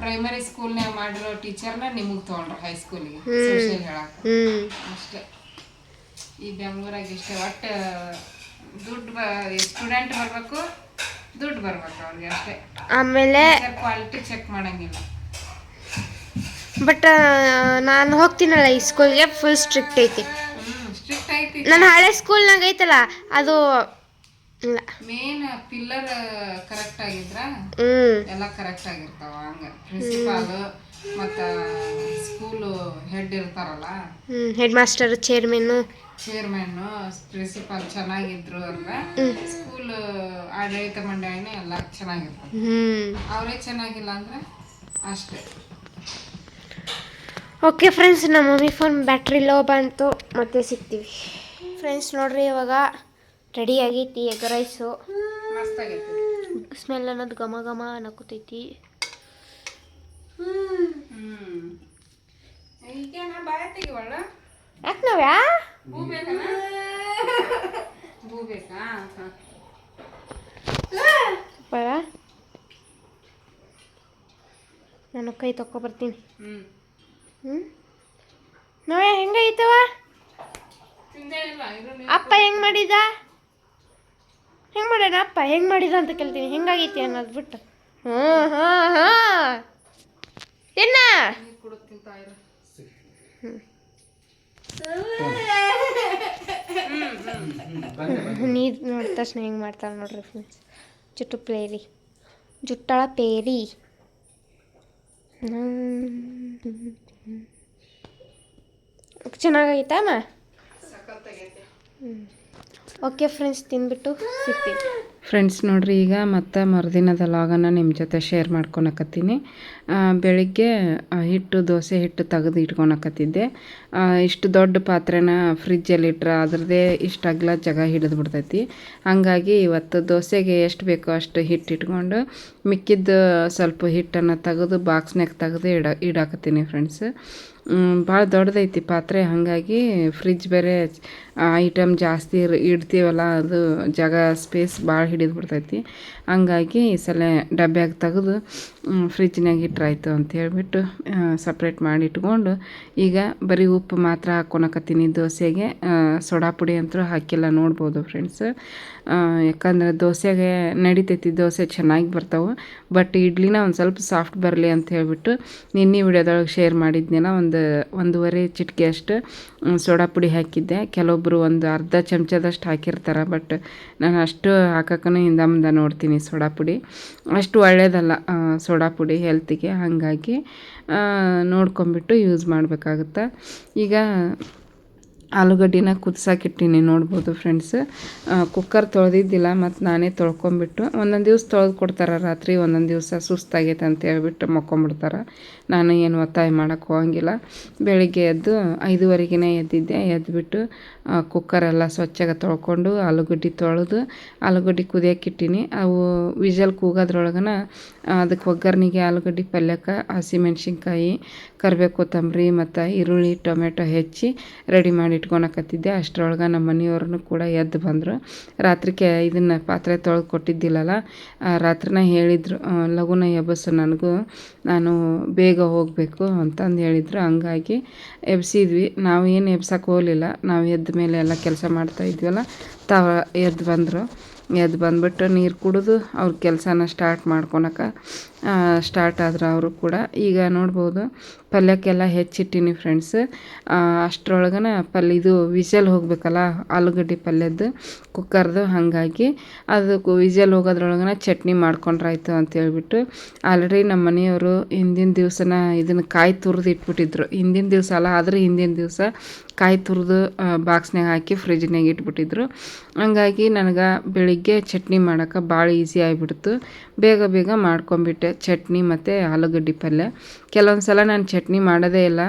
ಪ್ರೈಮರಿ ಸ್ಕೂಲ್ನಾಗ ಮಾಡಿರೋ ಟೀಚರ್ನ ನಿಮಗೆ ತೊಗೊಂಡ್ರು ಹೈಸ್ಕೂಲಿಗೆ ಸೋಷಿಯಲ್ ಹೇಳಕ್. ಅಷ್ಟೇ. ಈ ಬೆಂಗಳೂರಾಗ ಇಷ್ಟೇ ಒಟ್ಟು ದುಡ್ಡು ಸ್ಟೂಡೆಂಟ್ ಬರಬೇಕು ದುಡ್ಡು ಬರಬೇಕು ಅವ್ರಿಗೆ ಅಷ್ಟೇ. ಆಮೇಲೆ ಕ್ವಾಲಿಟಿ ಚೆಕ್ ಮಾಡಂಗಿಲ್ಲ. ಬಟ್ ನಾನು ಹೋಗ್ತೀನಲ್ಲ ಈ ಸ್ಕೂಲ್ಗೆ ಫುಲ್ ಸ್ಟ್ರಿಕ್ಟ್ ಐತಿ. ಸ್ಟ್ರಿಕ್ಟ್ ಐತಿ. ನನ್ನ ಹಳೆ ಸ್ಕೂಲ್ನಾಗ ಐತಲ್ಲ ಅದು ಇಲ್ಲ. ಮೇನ್ ಪಿಲ್ಲರ್ ಕರೆಕ್ಟ್ ಆಗಿದ್ರ? ಎಲ್ಲ ಕರೆಕ್ಟ್ ಆಗಿರ್ತಾವ ಹಂಗ. ಪ್ರಿನ್ಸಿಪಾಲ್ ಮತ್ತ ಸ್ಕೂಲ್ ಹೆಡ್ ಇರ್ತಾರಲ್ಲ. Head master chairman chairman principal ಚೆನ್ನಾಗಿದ್ರು ಅಂದ್ರೆ ಸ್ಕೂಲ್ ಆಡಳಿತ ಮಂಡಳಿನೇ ಎಲ್ಲ ಚೆನ್ನಾಗಿರ್ತಾರೆ ಅವರೇ ಚೆನ್ನಾಗಿಲ್ಲ ಅಂದ್ರೆ ಅಷ್ಟೇ. ಓಕೆ ಫ್ರೆಂಡ್ಸ್ ನಮ್ಮ ಮಮ್ಮಿ ಫೋನ್ ಬ್ಯಾಟ್ರಿ ಲೋ ಬಂತು. ಮತ್ತೆ ಸಿಗ್ತೀವಿ. ಫ್ರೆಂಡ್ಸ್ ನೋಡ್ರಿ ಇವಾಗ ರೆಡಿ ಆಗೈತಿ ಎಗ್ ರೈಸು ಸ್ಮೆಲ್ ಅನ್ನೋದು ಘಮ ಘಮ ಅನ್ನಕೂತೈತಿ. ಯಾಕೆ ನಾವ್ಯಾ? ಹೂ ಬೇಕಾ? ಹೂ. ಬೇಕಾ ಬರ ನಾನು ಕೈ ಬರ್ತೀನಿ. ಹ್ಮ್. ಹ್ಞೂ ಹೆಂಗ ಐತವ ಅಪ್ಪ ಹೆಂಗ್ ಮಾಡಿದ? ಹೆಂಗ್ ಮಾಡ್ಯಾನ ಅಪ್ಪ? ಹೆಂಗ್ ಮಾಡಿದ ಅಂತ ಕೇಳ್ತೀನಿ. ಹೆಂಗಾಗೈತಿ ಅನ್ನೋದು ಬಿಟ್ಟು. ಹ್ಞೂ ಹಾಂ ಹಾಂ. ಏನ ಹ್ಞೂ ಕುಡಿದ್ ತಿಂತಾ ಇರು. ನೀರು ನೋಡಿದ ತಕ್ಷಣ ಹೆಂಗೆ ಮಾಡ್ತಾರೆ ನೋಡ್ರಿ ಫ್ರೆಂಡ್ಸ್ ಜುಟ್ಟು ಪ್ಲೇರಿ ಜುಟ್ಟಳ ಪೇರಿ. ಚೆನ್ನಾಗೈತಾ ಅಮ್ಮ? ಸಖತ್ತಾಗೈತಿ. ಓಕೆ ಫ್ರೆಂಡ್ಸ್ ತಿಂದ್ಬಿಟ್ಟು ಸಿಗ್ತೀವಿ. ಫ್ರೆಂಡ್ಸ್ ನೋಡ್ರಿ, ಈಗ ಮತ್ತೆ ಮರುದಿನದ ಲಾಗನ್ನು ನಿಮ್ಮ ಜೊತೆ ಶೇರ್ ಮಾಡ್ಕೊಳಕತ್ತೀನಿ ಬೆಳಿಗ್ಗೆ ಹಿಟ್ಟು, ದೋಸೆ ಹಿಟ್ಟು ತೆಗೆದು ಇಟ್ಕೊಳಕತ್ತಿದ್ದೆ ಇಷ್ಟು ದೊಡ್ಡ ಪಾತ್ರೆನ ಫ್ರಿಜ್ಜಲ್ಲಿ ಇಟ್ರೆ ಅದ್ರದ್ದೇ ಇಷ್ಟು ಅಗ್ಲ ಜಾಗ ಹಿಡಿದು ಬಿಡ್ತೈತಿ. ಹಂಗಾಗಿ ಇವತ್ತು ದೋಸೆಗೆ ಎಷ್ಟು ಬೇಕೋ ಅಷ್ಟು ಹಿಟ್ಟು ಇಟ್ಕೊಂಡು ಮಿಕ್ಕಿದ್ದು ಸ್ವಲ್ಪ ಹಿಟ್ಟನ್ನು ತೆಗೆದು ಬಾಕ್ಸ್ನಾಗ ತೆಗೆದು ಇಡ, ಇಡಾಕತ್ತೀನಿ ಫ್ರೆಂಡ್ಸ್ ಭಾಳ ದೊಡ್ಡದೈತಿ ಪಾತ್ರೆ, ಹಾಗಾಗಿ ಫ್ರಿಜ್ ಬೇರೆ ಐಟಮ್ ಜಾಸ್ತಿ ಇಡ್ತೀವಲ್ಲ, ಅದು ಜಾಗ ಸ್ಪೇಸ್ ಭಾಳ ಹಿಡಿದು ಬಿಡ್ತೈತಿ. ಹಂಗಾಗಿ ಈ ಸಲ ಡಬ್ಬ್ಯಾಗ ತೆಗೆದು ಫ್ರಿಜ್ನಾಗ ಇಟ್ಟರಾಯ್ತು ಅಂತ ಹೇಳಿಬಿಟ್ಟು ಸಪ್ರೇಟ್ ಮಾಡಿ ಇಟ್ಕೊಂಡು, ಈಗ ಬರೀ ಉಪ್ಪು ಮಾತ್ರ ಹಾಕ್ಕೊಳಕತ್ತೀನಿ ದೋಸೆಗೆ. ಸೋಡಾ ಪುಡಿ ಅಂತೂ ಹಾಕಿಲ್ಲ, ನೋಡ್ಬೋದು ಫ್ರೆಂಡ್ಸ್ ಯಾಕಂದ್ರೆ ದೋಸೆಗೆ ನಡಿತೈತಿ, ದೋಸೆ ಚೆನ್ನಾಗಿ ಬರ್ತಾವೆ. ಬಟ್ ಇಡ್ಲಿನ ಒಂದು ಸ್ವಲ್ಪ ಸಾಫ್ಟ್ ಬರಲಿ ಅಂತ ಹೇಳಿಬಿಟ್ಟು, ನಿನ್ನೆ ವಿಡಿಯೋದೊಳಗೆ ಶೇರ್ ಮಾಡಿದ್ನೆಲ್ಲ, ಒಂದು, ಒಂದೂವರೆ ಚಿಟಿಕೆ ಅಷ್ಟು ಸೋಡಾ ಪುಡಿ ಹಾಕಿದ್ದೆ. ಕೆಲವೊಬ್ಬರು ಒಂದು ಅರ್ಧ ಚಮಚದಷ್ಟು ಹಾಕಿರ್ತಾರೆ, ಬಟ್ ನಾನು ಅಷ್ಟು ಹಾಕಕ್ಕೂ ಹಿಂದೆ ಮುಂದೆ ನೋಡ್ತೀನಿ ಸೋಡಾ ಪುಡಿ. ಅಷ್ಟು ಒಳ್ಳೆಯದಲ್ಲ ಸೋಡಾ ಪುಡಿ ಹೆಲ್ತಿಗೆ ಹಾಗಾಗಿ ನೋಡ್ಕೊಂಬಿಟ್ಟು ಯೂಸ್ ಮಾಡಬೇಕಾಗುತ್ತೆ. ಈಗ ಆಲೂಗಡ್ಡಿನ ಕುದಿಸಾಕಿಟ್ಟೀನಿ ನೋಡ್ಬೋದು ಫ್ರೆಂಡ್ಸ್ ಕುಕ್ಕರ್ ತೊಳೆದಿದ್ದಿಲ್ಲ ಮತ್ತು ನಾನೇ ತೊಳ್ಕೊಂಬಿಟ್ಟು ಒಂದೊಂದು ದಿವ್ಸ ತೊಳೆದು ಕೊಡ್ತಾರೆ, ರಾತ್ರಿ ಒಂದೊಂದು ದಿವಸ ಸುಸ್ತಾಗೈತೆ ಅಂತ ಹೇಳ್ಬಿಟ್ಟು ಮಕ್ಕೊಂಬಿಡ್ತಾರೆ. ನಾನು ಏನು ಒತ್ತಾಯ ಮಾಡೋಕ್ಕೆ ಹೋಗಂಗಿಲ್ಲ. ಬೆಳಿಗ್ಗೆ ಎದ್ದು ಐದುವರೆಗೆ ಎದ್ದಿದ್ದೆ ಎದ್ದುಬಿಟ್ಟು ಕುಕ್ಕರೆಲ್ಲ ಸ್ವಚ್ಛಗೆ ತೊಳ್ಕೊಂಡು ಆಲೂಗಡ್ಡೆ ತೊಳೆದು ಆಲೂಗಡ್ಡೆ ಕುದಿಯೋಕ್ಕಿಟ್ಟಿನಿ ಅವು ವಿಜಲ್ ಕೂಗೋದ್ರೊಳಗನ ಅದಕ್ಕೆ ಒಗ್ಗರ್ಣಿಗೆ ಆಲೂಗಡ್ಡೆ ಪಲ್ಯಕ್ಕೆ ಹಸಿಮೆಣ್ಸಿನ್ಕಾಯಿ ಕರಿಬೇವು ಕೊತ್ತಂಬರಿ ಮತ್ತು ಈರುಳ್ಳಿ ಟೊಮೆಟೊ ಹೆಚ್ಚಿ ರೆಡಿ ಮಾಡಿ ಇಟ್ಕೊಳಕತ್ತಿದ್ದೆ. ಅಷ್ಟರೊಳಗೆ ನಮ್ಮ ಮನೆಯವ್ರನ್ನೂ ಕೂಡ ಎದ್ದು ಬಂದರು. ರಾತ್ರಿಗೆ ಇದನ್ನು ಪಾತ್ರೆ ತೊಳೆದು ಕೊಟ್ಟಿದ್ದಿಲ್ಲಲ್ಲ ರಾತ್ರಿನ ಹೇಳಿದರು ಲಘುನ ಎಬ್ಬಸು ನನಗೂ ನಾನು ಬೇಗ ಹೋಗಬೇಕು ಅಂತಂದು ಹೇಳಿದರು. ಹಂಗಾಗಿ ಎಬ್ಸಿದ್ವಿ. ನಾವು ಏನು ಎಬ್ಸಕ್ಕೆ ಹೋಗಲಿಲ್ಲ. ನಾವು ಎದ್ದ ಮೇಲೆ ಎಲ್ಲ ಕೆಲಸ ಮಾಡ್ತಾ ಇದ್ವಲ್ಲ, ತಾವ ಎದ್ದು ಬಂದರು. ಎದ್ದು ಬಂದ್ಬಿಟ್ಟು ನೀರು ಕುಡಿದು ಅವ್ರ ಕೆಲಸನ ಸ್ಟಾರ್ಟ್ ಮಾಡ್ಕೊಳಕ್ಕೆ ಸ್ಟಾರ್ಟ್ ಆದ್ರು ಅವರು ಕೂಡ. ಈಗ ನೋಡ್ಬೋದು, ಪಲ್ಯಕ್ಕೆಲ್ಲ ಹೆಚ್ಚಿಟ್ಟಿನಿ ಫ್ರೆಂಡ್ಸ್ ಅಷ್ಟರೊಳಗನ ಪಲ್ಯ ಇದು ವಿಜಲ್ ಹೋಗಬೇಕಲ್ಲ, ಆಲೂಗಡ್ಡೆ ಪಲ್ಯದ್ದು ಕುಕ್ಕರ್ದು ಹಾಗಾಗಿ ಅದಕ್ಕೂ ವಿಜಲ್ ಹೋಗೋದ್ರೊಳಗನ ಚಟ್ನಿ ಮಾಡ್ಕೊಂಡ್ರಾಯ್ತು ಅಂತ ಹೇಳ್ಬಿಟ್ಟು ಆಲ್ರೆಡಿ ನಮ್ಮ ಮನೆಯವರು ಹಿಂದಿನ ದಿವಸನ ಇದನ್ನು ಕಾಯಿ ತುರಿದು ಇಟ್ಬಿಟ್ಟಿದ್ರು. ಹಿಂದಿನ ದಿವಸ ಅಲ್ಲ, ಆದರೆ ಹಿಂದಿನ ದಿವಸ ಕಾಯಿ ತುರಿದು ಬಾಕ್ಸ್ನಾಗ ಹಾಕಿ ಫ್ರಿಜ್ನಾಗ ಇಟ್ಬಿಟ್ಟಿದ್ರು. ಹಂಗಾಗಿ ನನಗೆ ಬೆಳಿಗ್ಗೆ ಚಟ್ನಿ ಮಾಡೋಕೆ ಭಾಳ ಈಸಿ ಆಗಿಬಿಡ್ತು. ಬೇಗ ಬೇಗ ಮಾಡ್ಕೊಂಬಿಟ್ಟೆ ಚಟ್ನಿ ಮತ್ತು ಆಲೂಗಡ್ಡೆ ಪಲ್ಯ. ಕೆಲವೊಂದು ಸಲ ನಾನು ಚಟ್ನಿ ಮಾಡೋದೇ ಇಲ್ಲ.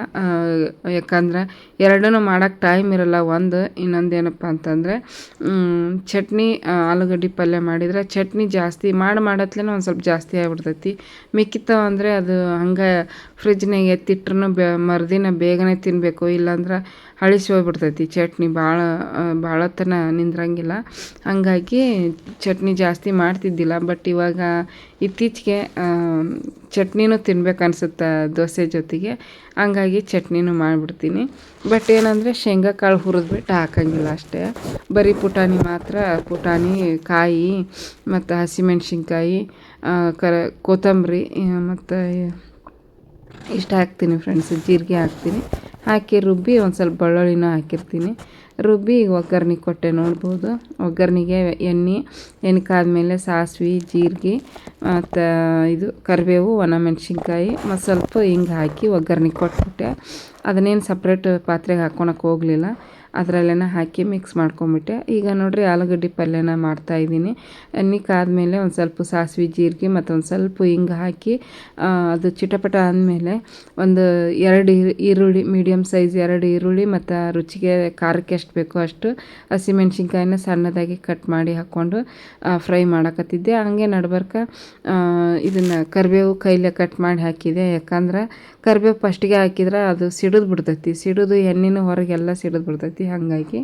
ಯಾಕಂದ್ರೆ ಎರಡೂ ಮಾಡೋಕ್ಕೆ ಟೈಮ್ ಇರಲ್ಲ ಒಂದು. ಇನ್ನೊಂದು ಏನಪ್ಪ ಅಂತಂದರೆ ಚಟ್ನಿ ಆಲೂಗಡ್ಡೆ ಪಲ್ಯ ಮಾಡಿದರೆ ಚಟ್ನಿ ಜಾಸ್ತಿ ಮಾಡಿ ಮಾಡತ್ಲೇ ಒಂದು ಸ್ವಲ್ಪ ಜಾಸ್ತಿ ಆಗಿಬಿಡ್ತೈತಿ. ಮಿಕ್ಕಿತಾವ ಅಂದರೆ ಅದು ಹಂಗೆ ಫ್ರಿಜ್ನಾಗ ಎತ್ತಿಟ್ರೂ ಬೆ, ಮರುದಿನ ಬೇಗನೆ ತಿನ್ನಬೇಕು ಇಲ್ಲಾಂದ್ರೆ ಹಳಿಸಿ ಹೋಗ್ಬಿಡ್ತೈತಿ. ಚಟ್ನಿ ಭಾಳ ಭಾಳ ತನ ನಿಂದ್ರಂಗಿಲ್ಲ. ಹಾಗಾಗಿ ಚಟ್ನಿ ಜಾಸ್ತಿ ಮಾಡ್ತಿದ್ದಿಲ್ಲ. ಬಟ್ ಇವಾಗ ಇತ್ತೀಚೆಗೆ ಚಟ್ನಿನೂ ತಿನ್ಬೇಕು ಅನ್ಸುತ್ತೆ ದೋಸೆ ಜೊತೆಗೆ. ಹಂಗಾಗಿ ಚಟ್ನಿನೂ ಮಾಡಿಬಿಡ್ತೀನಿ. ಬಟ್ ಏನಂದರೆ ಶೇಂಗಾ ಕಾಳು ಹುರಿದ್ಬಿಟ್ಟು ಹಾಕಂಗಿಲ್ಲ ಅಷ್ಟೇ. ಬರೀ ಪುಟಾಣಿ ಮಾತ್ರ, ಪುಟಾಣಿ, ಕಾಯಿ, ಮತ್ತು ಹಸಿಮೆಣ್ಸಿನ್ಕಾಯಿ ಕರ, ಕೊತ್ತಂಬರಿ ಮತ್ತು ಇಷ್ಟು ಹಾಕ್ತೀನಿ ಫ್ರೆಂಡ್ಸ್ ಜೀರಿಗೆ ಹಾಕ್ತೀನಿ. ಹಾಕಿ ರುಬ್ಬಿ ಒಂದು ಸ್ವಲ್ಪ ಬೆಳ್ಳುಳ್ಳಿನ ಹಾಕಿರ್ತೀನಿ. ರುಬ್ಬಿ ಒಗ್ಗರಣೆ ಕೊಟ್ಟೆ ನೋಡ್ಬೋದು. ಒಗ್ಗರಣೆಗೆ ಎಣ್ಣೆ ಎಣ್ಣೆ ಕಾದ್ಮೇಲೆ ಸಾಸಿವೆ, ಜೀರಿಗೆ, ಮತ್ತು ಇದು ಕರಿಬೇವು ಒಣಮೆಣ್ಸಿನ್ಕಾಯಿ ಮತ್ತು ಸ್ವಲ್ಪ ಹಿಂಗೆ ಹಾಕಿ ಒಗ್ಗರಣೆ ಕೊಟ್ಬಿಟ್ಟೆ. ಅದನ್ನೇನು ಸಪ್ರೇಟ್ ಪಾತ್ರೆಗೆ ಹಾಕ್ಕೊಳಕ್ಕೆ ಹೋಗಲಿಲ್ಲ. ಅದರಲ್ಲೇನ ಹಾಕಿ ಮಿಕ್ಸ್ ಮಾಡ್ಕೊಂಬಿಟ್ಟೆ. ಈಗ ನೋಡಿರಿ ಆಲೂಗಡ್ಡೆ ಪಲ್ಯನ ಮಾಡ್ತಾಯಿದ್ದೀನಿ ಎಣ್ಣೆ ಕಾದ್ಮೇಲೆ ಒಂದು ಸ್ವಲ್ಪ ಸಾಸಿವೆ, ಜೀರಿಗೆ ಮತ್ತು ಒಂದು ಸ್ವಲ್ಪ ಹಿಂಗೆ ಹಾಕಿ ಅದು ಚಿಟಪಟ ಆದಮೇಲೆ ಒಂದು ಎರಡು ಈರು- ಈರುಳ್ಳಿ ಮೀಡಿಯಮ್ ಸೈಜ್ ಎರಡು ಈರುಳ್ಳಿ ಮತ್ತು ರುಚಿಗೆ ಖಾರಕ್ಕೆ ಎಷ್ಟು ಬೇಕೋ ಅಷ್ಟು ಹಸಿಮೆಣ್ಸಿನ್ಕಾಯಿನ ಸಣ್ಣದಾಗಿ ಕಟ್ ಮಾಡಿ ಹಾಕ್ಕೊಂಡು ಫ್ರೈ ಮಾಡಕತ್ತಿದ್ದೆ. ಹಂಗೆ ನಡ್ಬರ್ಕ ಇದನ್ನು ಕರಿಬೇವು ಕೈಲೇ ಕಟ್ ಮಾಡಿ ಹಾಕಿದೆ ಯಾಕಂದ್ರೆ ಕರಿಬೇವು ಫಸ್ಟಿಗೆ ಹಾಕಿದ್ರೆ ಅದು ಸಿಡಿದು ಬಿಡ್ತೈತಿ. ಸಿಡಿದು ಎಣ್ಣೆನೂ ಹೊರಗೆಲ್ಲ ಸಿಡಿದು ಬಿಡ್ತೈತಿ. ಹಾಗಾಗಿ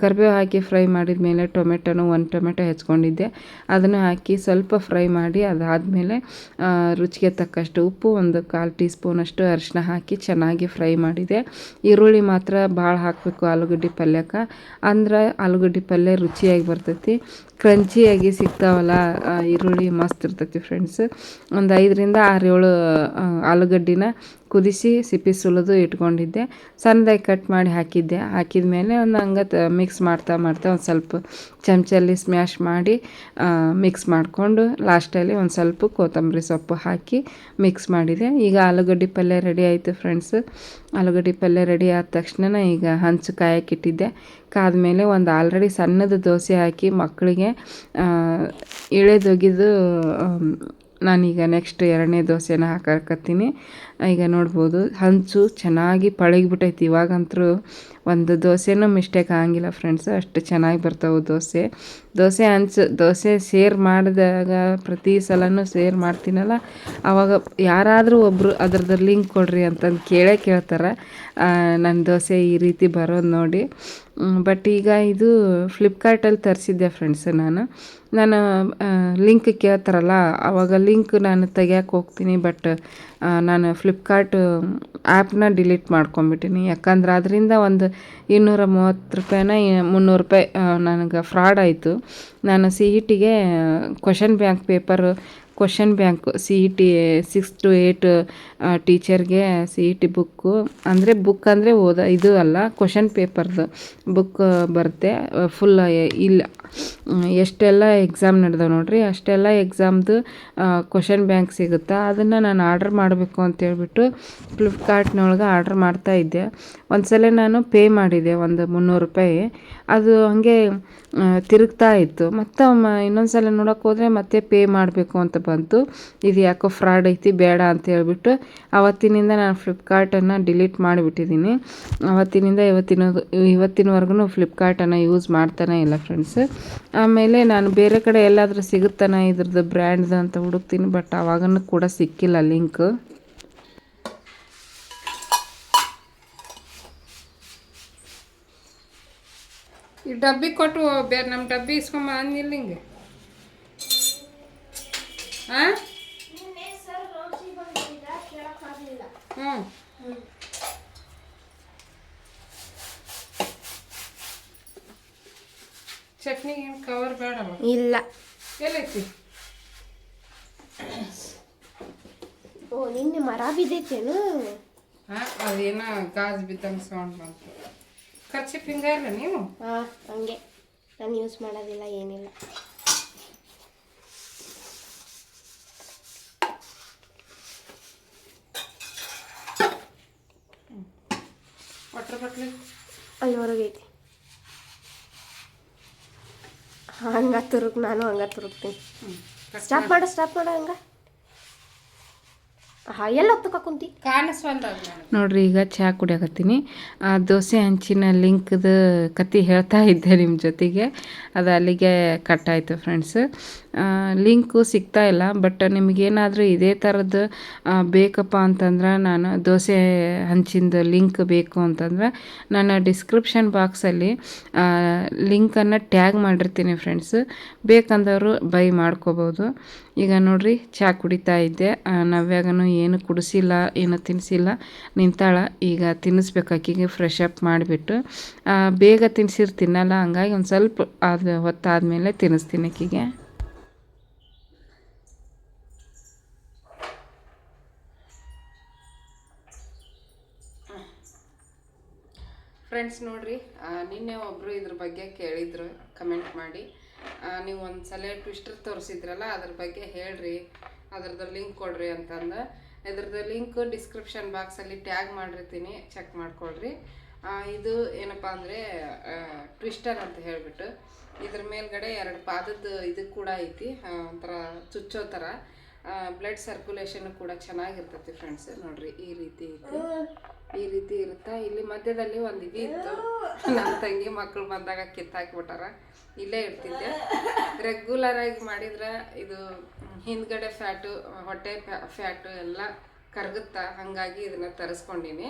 ಕರಿಬೇವು ಹಾಕಿ ಫ್ರೈ ಮಾಡಿದ ಮೇಲೆ ಟೊಮೆಟೊನು ಒಂದು ಟೊಮೆಟೊ ಹೆಚ್ಕೊಂಡಿದ್ದೆ. ಅದನ್ನು ಹಾಕಿ ಸ್ವಲ್ಪ ಫ್ರೈ ಮಾಡಿ ಅದಾದಮೇಲೆ ರುಚಿಗೆ ತಕ್ಕಷ್ಟು ಉಪ್ಪು, ಒಂದು ಕಾಲು ಟೀ ಸ್ಪೂನಷ್ಟು ಅರಿಶಿನ ಹಾಕಿ ಚೆನ್ನಾಗಿ ಫ್ರೈ ಮಾಡಿದೆ. ಈರುಳ್ಳಿ ಮಾತ್ರ ಭಾಳ ಹಾಕಬೇಕು ಆಲೂಗಡ್ಡೆ ಪಲ್ಯಕ್ಕೆ. ಅಂದ್ರೆ ಆಲೂಗಡ್ಡೆ ಪಲ್ಯ ರುಚಿಯಾಗಿ ಬರ್ತೈತಿ. ಕ್ರಂಚಿಯಾಗಿ ಸಿಗ್ತಾವಲ್ಲ ಈರುಳ್ಳಿ ಮಸ್ತ್ ಇರ್ತೈತಿ ಫ್ರೆಂಡ್ಸ್ ಒಂದು ಐದರಿಂದ ಆರು ಏಳು ಆಲೂಗಡ್ಡಿನ ಕುದಿಸಿ ಸಿಪ್ಪೆ ಸುಲಿದು ಇಟ್ಕೊಂಡಿದ್ದೆ. ಸಣ್ಣದಾಗಿ ಕಟ್ ಮಾಡಿ ಹಾಕಿದ್ದೆ. ಹಾಕಿದ ಮೇಲೆ ಒಂದು ಹಂಗೆ ಮಿಕ್ಸ್ ಮಾಡ್ತಾ ಮಾಡ್ತಾ ಒಂದು ಸ್ವಲ್ಪ ಚಮಚಲ್ಲಿ ಸ್ಮ್ಯಾಶ್ ಮಾಡಿ ಮಿಕ್ಸ್ ಮಾಡಿಕೊಂಡು ಲಾಸ್ಟಲ್ಲಿ ಒಂದು ಸ್ವಲ್ಪ ಕೊತ್ತಂಬರಿ ಸೊಪ್ಪು ಹಾಕಿ ಮಿಕ್ಸ್ ಮಾಡಿದೆ. ಈಗ ಆಲೂಗಡ್ಡೆ ಪಲ್ಯ ರೆಡಿ ಆಯಿತು ಫ್ರೆಂಡ್ಸ್ ಆಲೂಗಡ್ಡೆ ಪಲ್ಯ ರೆಡಿ ಆದ ತಕ್ಷಣ ಈಗ ಹಂಚು ಕಾಯಕ್ಕಿಟ್ಟಿದ್ದೆ ಕಾದ್ಮೇಲೆ ಒಂದು ಆಲ್ರೆಡಿ ಸಣ್ಣದು ದೋಸೆ ಹಾಕಿ ಮಕ್ಕಳಿಗೆ ಇಳೆದೊಗಿದು ನಾನೀಗ ನೆಕ್ಸ್ಟ್ ಎರಡನೇ ದೋಸೆನ ಹಾಕಕತ್ತೀನಿ. ಈಗ ನೋಡ್ಬೋದು, ಹಂಚು ಚೆನ್ನಾಗಿ ಪಳಗಿಬಿಟ್ಟೈತಿ ಇವಾಗಂತೂ ಒಂದು ದೋಸೆನೂ ಮಿಸ್ಟೇಕ್ ಆಗಂಗಿಲ್ಲ ಫ್ರೆಂಡ್ಸ್ ಅಷ್ಟು ಚೆನ್ನಾಗಿ ಬರ್ತಾವೆ ದೋಸೆ. ದೋಸೆ ಹಂಚು, ದೋಸೆ ಸೇರ್ ಮಾಡಿದಾಗ ಪ್ರತಿ ಸಲನೂ ಸೇರ್ ಮಾಡ್ತೀನಲ್ಲ. ಆವಾಗ ಯಾರಾದರೂ ಒಬ್ಬರು ಅದ್ರದ್ದು ಲಿಂಕ್ ಕೊಡ್ರಿ ಅಂತಂದು ಕೇಳೇ ಕೇಳ್ತಾರೆ. ನನ್ನ ದೋಸೆ ಈ ರೀತಿ ಬರೋದು ನೋಡಿ. ಬಟ್ ಈಗ ಇದು ಫ್ಲಿಪ್ಕಾರ್ಟಲ್ಲಿ ತರಿಸಿದ್ದೆ ಫ್ರೆಂಡ್ಸ್ ನಾನು. ನಾನು ಲಿಂಕ್ ಕೇಳ್ತಾರಲ್ಲ ಆವಾಗ ಲಿಂಕ್ ನಾನು ತೆಗಿಯಕ್ಕೆ ಹೋಗ್ತೀನಿ ಬಟ್ ನಾನು ಫ್ಲಿಪ್ಕಾರ್ಟ್ ಆ್ಯಪ್ನ ಡಿಲೀಟ್ ಮಾಡ್ಕೊಂಬಿಟ್ಟಿನಿ ಯಾಕಂದ್ರೆ ಅದರಿಂದ ಒಂದು ಇನ್ನೂರ ಮೂವತ್ತು ರೂಪಾಯಿನ ಮುನ್ನೂರು ರೂಪಾಯಿ ನನಗೆ ಫ್ರಾಡ್ ಆಯಿತು. ನಾನು ಸಿ ಇ ಟಿಗೆ question bank paper question bank C E T six to eight ಟೀಚರ್ಗೆ C E T book ಅಂದರೆ ಬುಕ್ ಅಂದರೆ ಓದ, ಇದು ಅಲ್ಲ ಕ್ವಶನ್ ಪೇಪರ್ದು ಬುಕ್ ಬರುತ್ತೆ. ಫುಲ್ ಇಲ್ಲ ಎಷ್ಟೆಲ್ಲ ಎಕ್ಸಾಮ್ ನಡೆದವು ನೋಡಿರಿ, ಅಷ್ಟೆಲ್ಲ ಎಕ್ಸಾಮ್ದು ಕ್ವಶನ್ ಬ್ಯಾಂಕ್ ಸಿಗುತ್ತಾ? ಅದನ್ನು ನಾನು ಆರ್ಡ್ರ್ ಮಾಡಬೇಕು ಅಂತೇಳ್ಬಿಟ್ಟು ಫ್ಲಿಪ್ಕಾರ್ಟ್ನೊಳಗೆ ಆರ್ಡ್ರ್ ಮಾಡ್ತಾ ಇದ್ದೆ. ಒಂದು ಸಲ ನಾನು ಪೇ ಮಾಡಿದೆ, ಒಂದು ಮುನ್ನೂರು ರೂಪಾಯಿ. ಅದು ಹಾಗೆ ತಿರುಗ್ತಾ ಇತ್ತು. ಮತ್ತು ಇನ್ನೊಂದು ಸಲ ನೋಡೋಕೆ ಹೋದರೆ ಮತ್ತೆ ಪೇ ಮಾಡಬೇಕು ಅಂತ ಬಂತು. ಇದು ಯಾಕೋ ಫ್ರಾಡ್ ಐತಿ, ಬೇಡ ಅಂತ ಹೇಳ್ಬಿಟ್ಟು ಆವತ್ತಿನಿಂದ ನಾನು ಫ್ಲಿಪ್ಕಾರ್ಟನ್ನು ಡಿಲೀಟ್ ಮಾಡಿಬಿಟ್ಟಿದ್ದೀನಿ. ಆವತ್ತಿನಿಂದ ಇವತ್ತಿನ ಇವತ್ತಿನವರೆಗೂ ಫ್ಲಿಪ್ಕಾರ್ಟನ್ನು ಯೂಸ್ ಮಾಡ್ತಾನೆ ಇಲ್ಲ ಫ್ರೆಂಡ್ಸ್. ಆಮೇಲೆ ನಾನು ಬೇರೆ ಕಡೆ ಎಲ್ಲಾದರೂ ಸಿಗುತ್ತಾನೆ ಇದ್ರದ್ದು ಬ್ರ್ಯಾಂಡ್ದು ಅಂತ ಹುಡುಕ್ತೀನಿ, ಬಟ್ ಆವಾಗನೂ ಕೂಡ ಸಿಕ್ಕಿಲ್ಲ ಲಿಂಕ್. ಈ ಡಬ್ಬಿ ಕೊಟ್ಟು, ಬೇರೆ ನಮ್ಮ ಡಬ್ಬಿ ಇಸ್ಕೊಂಬ ಅಂದಿಲ್ಲ ಹಿಂಗೆ. ಹಾಂ ಹ್ಞೂ ಚಟ್ನಿಗೆ ಏನು ಕವರ್ ಬೇಡ ಇಲ್ಲ. ಎಲ್ಲೈತಿ? ಓ ನಿನ್ನೆ ಮರ ಬಿದ್ದೈತೇನು? ಹಾಂ ಅದೇನೋ ಗಾಜ್ ಬಿದ್ದಂಗೆ ಸೌಂಡ್ ಬಂತು. ಖರ್ಚು ಫಿಂಗರ್ ಇಲ್ಲ ನೀವು? ಹಾಂ ಹಂಗೆ. ನಾನು ಯೂಸ್ ಮಾಡೋದಿಲ್ಲ ಏನಿಲ್ಲ. ವಾಟರ್ ಬಾಟ್ಲಿ ಅಲ್ಲಿ ಹೊರಗೈತಿ ಹಂಗ ತುರುಕ್ ನಾನು ಹಂಗ ತುರುಕ್ತೀನಿ. ಸ್ಟಾಪ್ ಮಾಡು. ಸ್ಟಾಪ್ ಮಾಡು ಹಂಗ. ಹಾಂ ಎಲ್ಲ ಕುಂತಿ. ನೋಡ್ರಿ ಈಗ ಚಹಾ ಕುಡಿಯಕತ್ತೀನಿ. ಆ ದೋಸೆ ಹಂಚಿನ ಲಿಂಕ್ದು ಕತೆ ಹೇಳ್ತಾ ಇದ್ದೆ ನಿಮ್ಮ ಜೊತೆಗೆ. ಅದು ಅಲ್ಲಿಗೆ ಕಟ್ ಆಯಿತು ಫ್ರೆಂಡ್ಸ್ ಲಿಂಕು ಸಿಗ್ತಾ ಇಲ್ಲ ಬಟ್ ನಿಮಗೇನಾದರೂ ಇದೇ ಥರದ್ದು ಬೇಕಪ್ಪ ಅಂತಂದ್ರೆ ನಾನು ದೋಸೆ ಹಂಚಿಂದು ಲಿಂಕ್ ಬೇಕು ಅಂತಂದ್ರೆ ನಾನು ಡಿಸ್ಕ್ರಿಪ್ಷನ್ ಬಾಕ್ಸಲ್ಲಿ ಲಿಂಕನ್ನು ಟ್ಯಾಗ್ ಮಾಡಿರ್ತೀನಿ ಫ್ರೆಂಡ್ಸ್ ಬೇಕಂದವರು ಬೈ ಮಾಡ್ಕೋಬೋದು. ಈಗ ನೋಡ್ರಿ ಚಹಾ ಕುಡಿತಾ ಇದ್ದೆ. ನವ್ಯಾಗನು ಏನು ಕುಡಿಸಿಲ್ಲ, ಏನು ತಿನ್ನಿಸಿಲ್ಲ ನಿಂತಾಳ, ಈಗ ತಿನ್ನಿಸ್ಬೇಕು ಆಕಿಗೆ ಫ್ರೆಶ್ ಅಪ್ ಮಾಡಿಬಿಟ್ಟು. ಬೇಗ ತಿನ್ನಿಸಿರ್ ತಿನ್ನಲ್ಲ, ಹಂಗಾಗಿ ಒಂದು ಸ್ವಲ್ಪ ಅದು ಹೊತ್ತಾದಮೇಲೆ ತಿನ್ನಿಸ್ತೀನಿ ಆಕಿಗೆ. ಫ್ರೆಂಡ್ಸ್ ನೋಡ್ರಿ ನಿನ್ನೆ ಒಬ್ಬರು ಇದ್ರ ಬಗ್ಗೆ ಕೇಳಿದ್ರು ಕಮೆಂಟ್ ಮಾಡಿ. ನೀವು ಒಂದು ಸಲ ಟ್ವಿಸ್ಟರ್ ತೋರಿಸಿದ್ರಲ್ಲ, ಅದ್ರ ಬಗ್ಗೆ ಹೇಳ್ರಿ, ಅದ್ರದ್ದು ಲಿಂಕ್ ಕೊಡ್ರಿ ಅಂತಂದು. ಇದ್ರದ್ದು ಲಿಂಕ್ ಡಿಸ್ಕ್ರಿಪ್ಷನ್ ಬಾಕ್ಸಲ್ಲಿ ಟ್ಯಾಗ್ ಮಾಡಿರ್ತೀನಿ ಚೆಕ್ ಮಾಡ್ಕೊಳ್ರಿ. ಇದು ಏನಪ್ಪ ಅಂದರೆ ಟ್ವಿಸ್ಟರ್ ಅಂತ ಹೇಳಿಬಿಟ್ಟು, ಇದ್ರ ಮೇಲ್ಗಡೆ ಎರಡು ಪಾದದ ಇದು ಕೂಡ ಐತಿ ಒಂಥರ ಚುಚ್ಚೋ ಥರ ಬ್ಲಡ್ ಸರ್ಕ್ಯುಲೇಷನ್ ಕೂಡ ಚೆನ್ನಾಗಿರ್ತೈತಿ ಫ್ರೆಂಡ್ಸ್ ನೋಡ್ರಿ, ಈ ರೀತಿ ಐತಿ. ಈ ರೀತಿ ಇರುತ್ತಾ? ಇಲ್ಲಿ ಮಧ್ಯದಲ್ಲಿ ಒಂದು ಇದು ಇತ್ತು. ನಮ್ಮ ತಂಗಿ ಮಕ್ಕಳು ಬಂದಾಗ ಕಿತ್ತಾಕ್ಬಿಟ್ಟಾರ. ಇಲ್ಲೇ ಇರ್ತಿದ್ದೆ. ರೆಗ್ಯುಲರ್ ಆಗಿ ಮಾಡಿದ್ರೆ ಇದು ಹಿಂದ್ಗಡೆ ಫ್ಯಾಟು ಹೊಟ್ಟೆ ಫ್ಯಾಟು ಎಲ್ಲ ಕರಗುತ್ತಾ? ಹಾಗಾಗಿ ಇದನ್ನ ತರಿಸ್ಕೊಂಡಿನಿ.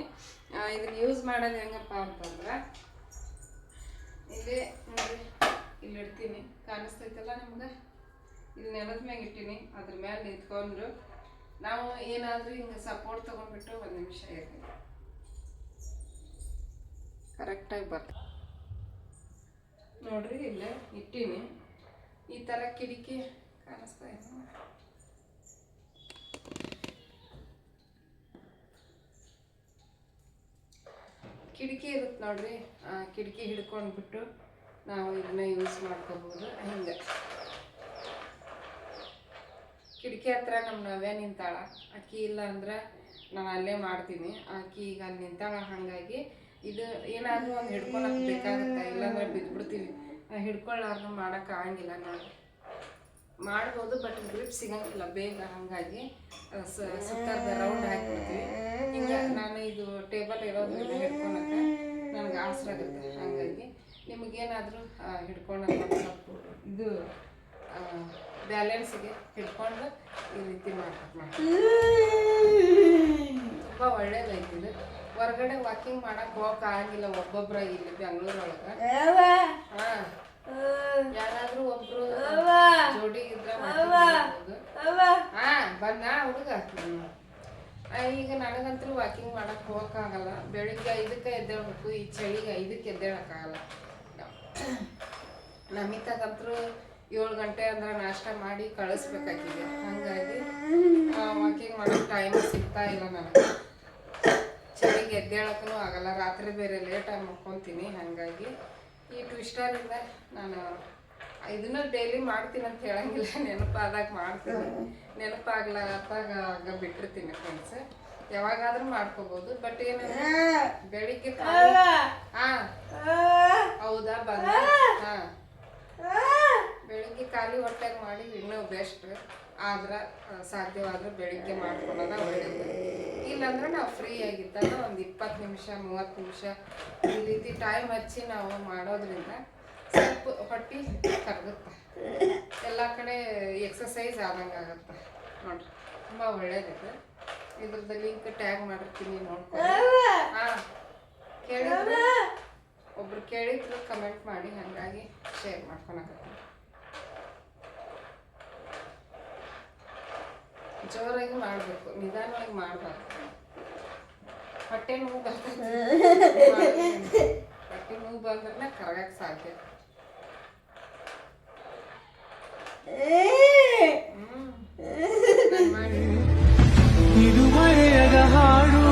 ಇದನ್ನ ಯೂಸ್ ಮಾಡೋದು ಹೆಂಗಪ್ಪ ಅಂತಂದ್ರೆ ಇಲ್ಲಿ ನೋಡಿ ಇಲ್ಲಿ ಇಡ್ತೀನಿ. ಕಾಣಿಸ್ತೈತಲ್ಲ ನಿಮ್ಗೆ? ಇಲ್ಲಿ ನೆಲದ ಮ್ಯಾಗ ಇಟ್ಟಿನಿ. ಅದ್ರ ಮೇಲೆ ನಿಂತ್ಕೊಂಡ್ರು ನಾವು ಏನಾದರೂ ಹಿಂಗೆ ಸಪೋರ್ಟ್ ತೊಗೊಂಡ್ಬಿಟ್ಟು ಒಂದು ನಿಮಿಷ ಇರ್ತೀನಿ ಕರೆಕ್ಟಾಗಿ ಬರ್ತದೆ ನೋಡ್ರಿ, ಇಲ್ಲೇ ಇಟ್ಟೀನಿ. ಈ ಥರ ಕಿಟಕಿ ಕಾಣಿಸ್ತಾ ಇದೆ. ಕಿಟಕಿ ಇರುತ್ತೆ ನೋಡ್ರಿ, ಆ, ಕಿಟಕಿ ಹಿಡ್ಕೊಂಡ್ಬಿಟ್ಟು ನಾವು ಇದನ್ನ ಯೂಸ್ ಮಾಡ್ಕೋಬೋದು. ಹಿಂಗೆ. ಕಿಟಕಿ ಹತ್ರ ನಮ್ಮ ನಾವೇ ನಿಂತಾಳ. ಅಕ್ಕಿ ಇಲ್ಲ ಅಂದ್ರೆ ನಾನು ಅಲ್ಲೇ ಮಾಡ್ತೀನಿ. ಅಕ್ಕಿ ಈಗ ಅಲ್ಲಿ ನಿಂತಾಳ, ಹಾಗಾಗಿ ಇದು ಏನಾದರೂ ಒಂದು ಹಿಡ್ಕೊಳಕ್ ಬೇಕಾಗುತ್ತೆ? ಇಲ್ಲಾಂದ್ರೆ ಬಿದ್ಬಿಡ್ತೀವಿ. ಹಿಡ್ಕೊಳ್ಳಾರ್ದು ಮಾಡಕ್ಕೆ ಆಗಂಗಿಲ್ಲ ನಾವು. ಮಾಡ್ಬೋದು ಬಟ್ ಗ್ರಿಪ್ ಸಿಗಂಗಿಲ್ಲ. ಬೇಗ ಹಾಗಾಗಿ ಸುತ್ತಾರ್ದ ರೌಂಡ್ ಹಾಕ್ಬಿಡ್ತೀವಿ. ಹಿಂಗೆ ನಾನು ಇದು ಟೇಬಲ್ ಇರೋದ್ರಿಂದ ಹಿಡ್ಕೊಳಕ್ಕೆ ನನಗೆ ಆಸರ ಆಗುತ್ತೆ. ಹಾಗಾಗಿ ನಿಮಗೇನಾದರೂ ಹಿಡ್ಕೊಳಕ್ಕೆ ಇದು ಬ್ಯಾಲೆನ್ಸಿಗೆ ಹಿಡ್ಕೊಂಡು ಈ ರೀತಿ ಮಾಡ್ಬೇಕು ಮಾಡಿ ತುಂಬ ಒಳ್ಳೇದೈತಿ ಇದು. ಹೊರಗಡೆ ವಾಕಿಂಗ್ ಮಾಡಕ್ ಹೋಗಕ್ ಆಗಿಲ್ಲ ಒಬ್ಬೊಬ್ರ ಇಲ್ಲಿ ಬೆಂಗಳೂರೊಳಗ. ಹಾ. ಯಾರಾದ್ರೂ ಒಬ್ರು ಜೋಡಿ ಇದ್ರ ಹಾ ಬಂದ ಹುಡುಗ? ಈಗ ನನಗಂತೂ ವಾಕಿಂಗ್ ಮಾಡಕ್ ಹೋಗಕ್ಕಾಗಲ್ಲ ಬೆಳಿಗ್ಗೆ ಐದಕ್ಕೆ ಎದ್ದೇಳ್ಬೇಕು ಈ ಚಳಿಗೆ ಐದಕ್ಕೆ ಎದ್ದೇಳಕ್ಕಾಗಲ್ಲ ನಮಿತಾಗಂತೂ ಏಳು ಗಂಟೆ ಅಂದ್ರೆ ನಾಷ್ಟ ಮಾಡಿ ಕಳಿಸ್ಬೇಕಾಗಿದೆ. ಹಂಗಾಗಿ ವಾಕಿಂಗ್ ಮಾಡೋ ಟೈಮ್ ಸಿಗ್ತಾ ಇಲ್ಲ ನನಗೆ. ಚಳಿಗೆ ಎದ್ದೇಳಕ್ಕೂ ಆಗಲ್ಲ. ರಾತ್ರಿ ಬೇರೆ ಲೇಟಾಗಿ ಮಕ್ಕೊತೀನಿ ಹಾಗಾಗಿ ಈ ಟ್ವಿಸ್ಟರಿಂದ ನಾನು ಇದನ್ನು ಡೈಲಿ ಮಾಡ್ತೀನಿ ಅಂತ ಹೇಳಂಗಿಲ್ಲ. ನೆನಪಾದಾಗ ಮಾಡ್ತೀನಿ. ನೆನಪಾಗ್ಲಾಗ ಆಗ ಬಿಟ್ಟಿರ್ತೀನಿ ಫ್ರೆಂಡ್ಸ್ ಯಾವಾಗಾದ್ರೂ ಮಾಡ್ಕೋಬಹುದು ಬಟ್ ಏನಂದ್ರೆ ಬೆಳಿಗ್ಗೆ ಹಾ. ಹೌದಾ? ಬಂದ. ಹಾ. ಬೆಳಿಗ್ಗೆ ಖಾಲಿ ಹೊಟ್ಟೆಗೆ ಮಾಡಿ ಇನ್ನೂ ಬೆಸ್ಟ್ ಆದ್ರೆ ಸಾಧ್ಯವಾದ್ರೆ ಬೆಳಿಗ್ಗೆ ಮಾಡ್ಕೊಳ್ಳೋದ ಒಳ್ಳೇದು. ಇಲ್ಲಾಂದ್ರೆ ನಾವು ಫ್ರೀ ಆಗಿದ್ದಾಗ ಒಂದು ಇಪ್ಪತ್ತು ನಿಮಿಷ ಮೂವತ್ತು ನಿಮಿಷ ಈ ರೀತಿ ಟೈಮ್ ಹಚ್ಚಿ ನಾವು ಮಾಡೋದ್ರಿಂದ ಸ್ವಲ್ಪ ಹೊಟ್ಟೆ ಕರಗುತ್ತೆ. ಎಲ್ಲ ಕಡೆ ಎಕ್ಸಸೈಸ್ ಆದಂಗೆ ಆಗುತ್ತೆ. ನೋಡ್ರಿ ತುಂಬ ಒಳ್ಳೇದಿದೆ. ಇದ್ರದ್ದು ಲಿಂಕ್ ಟ್ಯಾಗ್ ಮಾಡಿರ್ತೀನಿ ನೋಡ್ಕೊಂಡು ಹಾಂ ಕೇಳಿದ್ರೆ? ಒಬ್ರು ಕೇಳಿದ್ರು ಕಮೆಂಟ್ ಮಾಡಿ ಹಾಗಾಗಿ ಶೇರ್ ಮಾಡ್ಕೊಳಕತ್ತೀನಿ. ಜೋರಾಗಿ ಮಾಡಬೇಕು ನಿಧಾನವಾಗಿ ಮಾಡಬಾರ್ದು. ಹೊಟ್ಟೆ ನೋವು ಬರ್ತದೆ. ಹೊಟ್ಟೆ ನೋವು ಬಂದ್ರೆ ಕರಗಕ್ಕೆ ಸಾಧ್ಯ ಇದುವರೆಯದ ಹಾಡು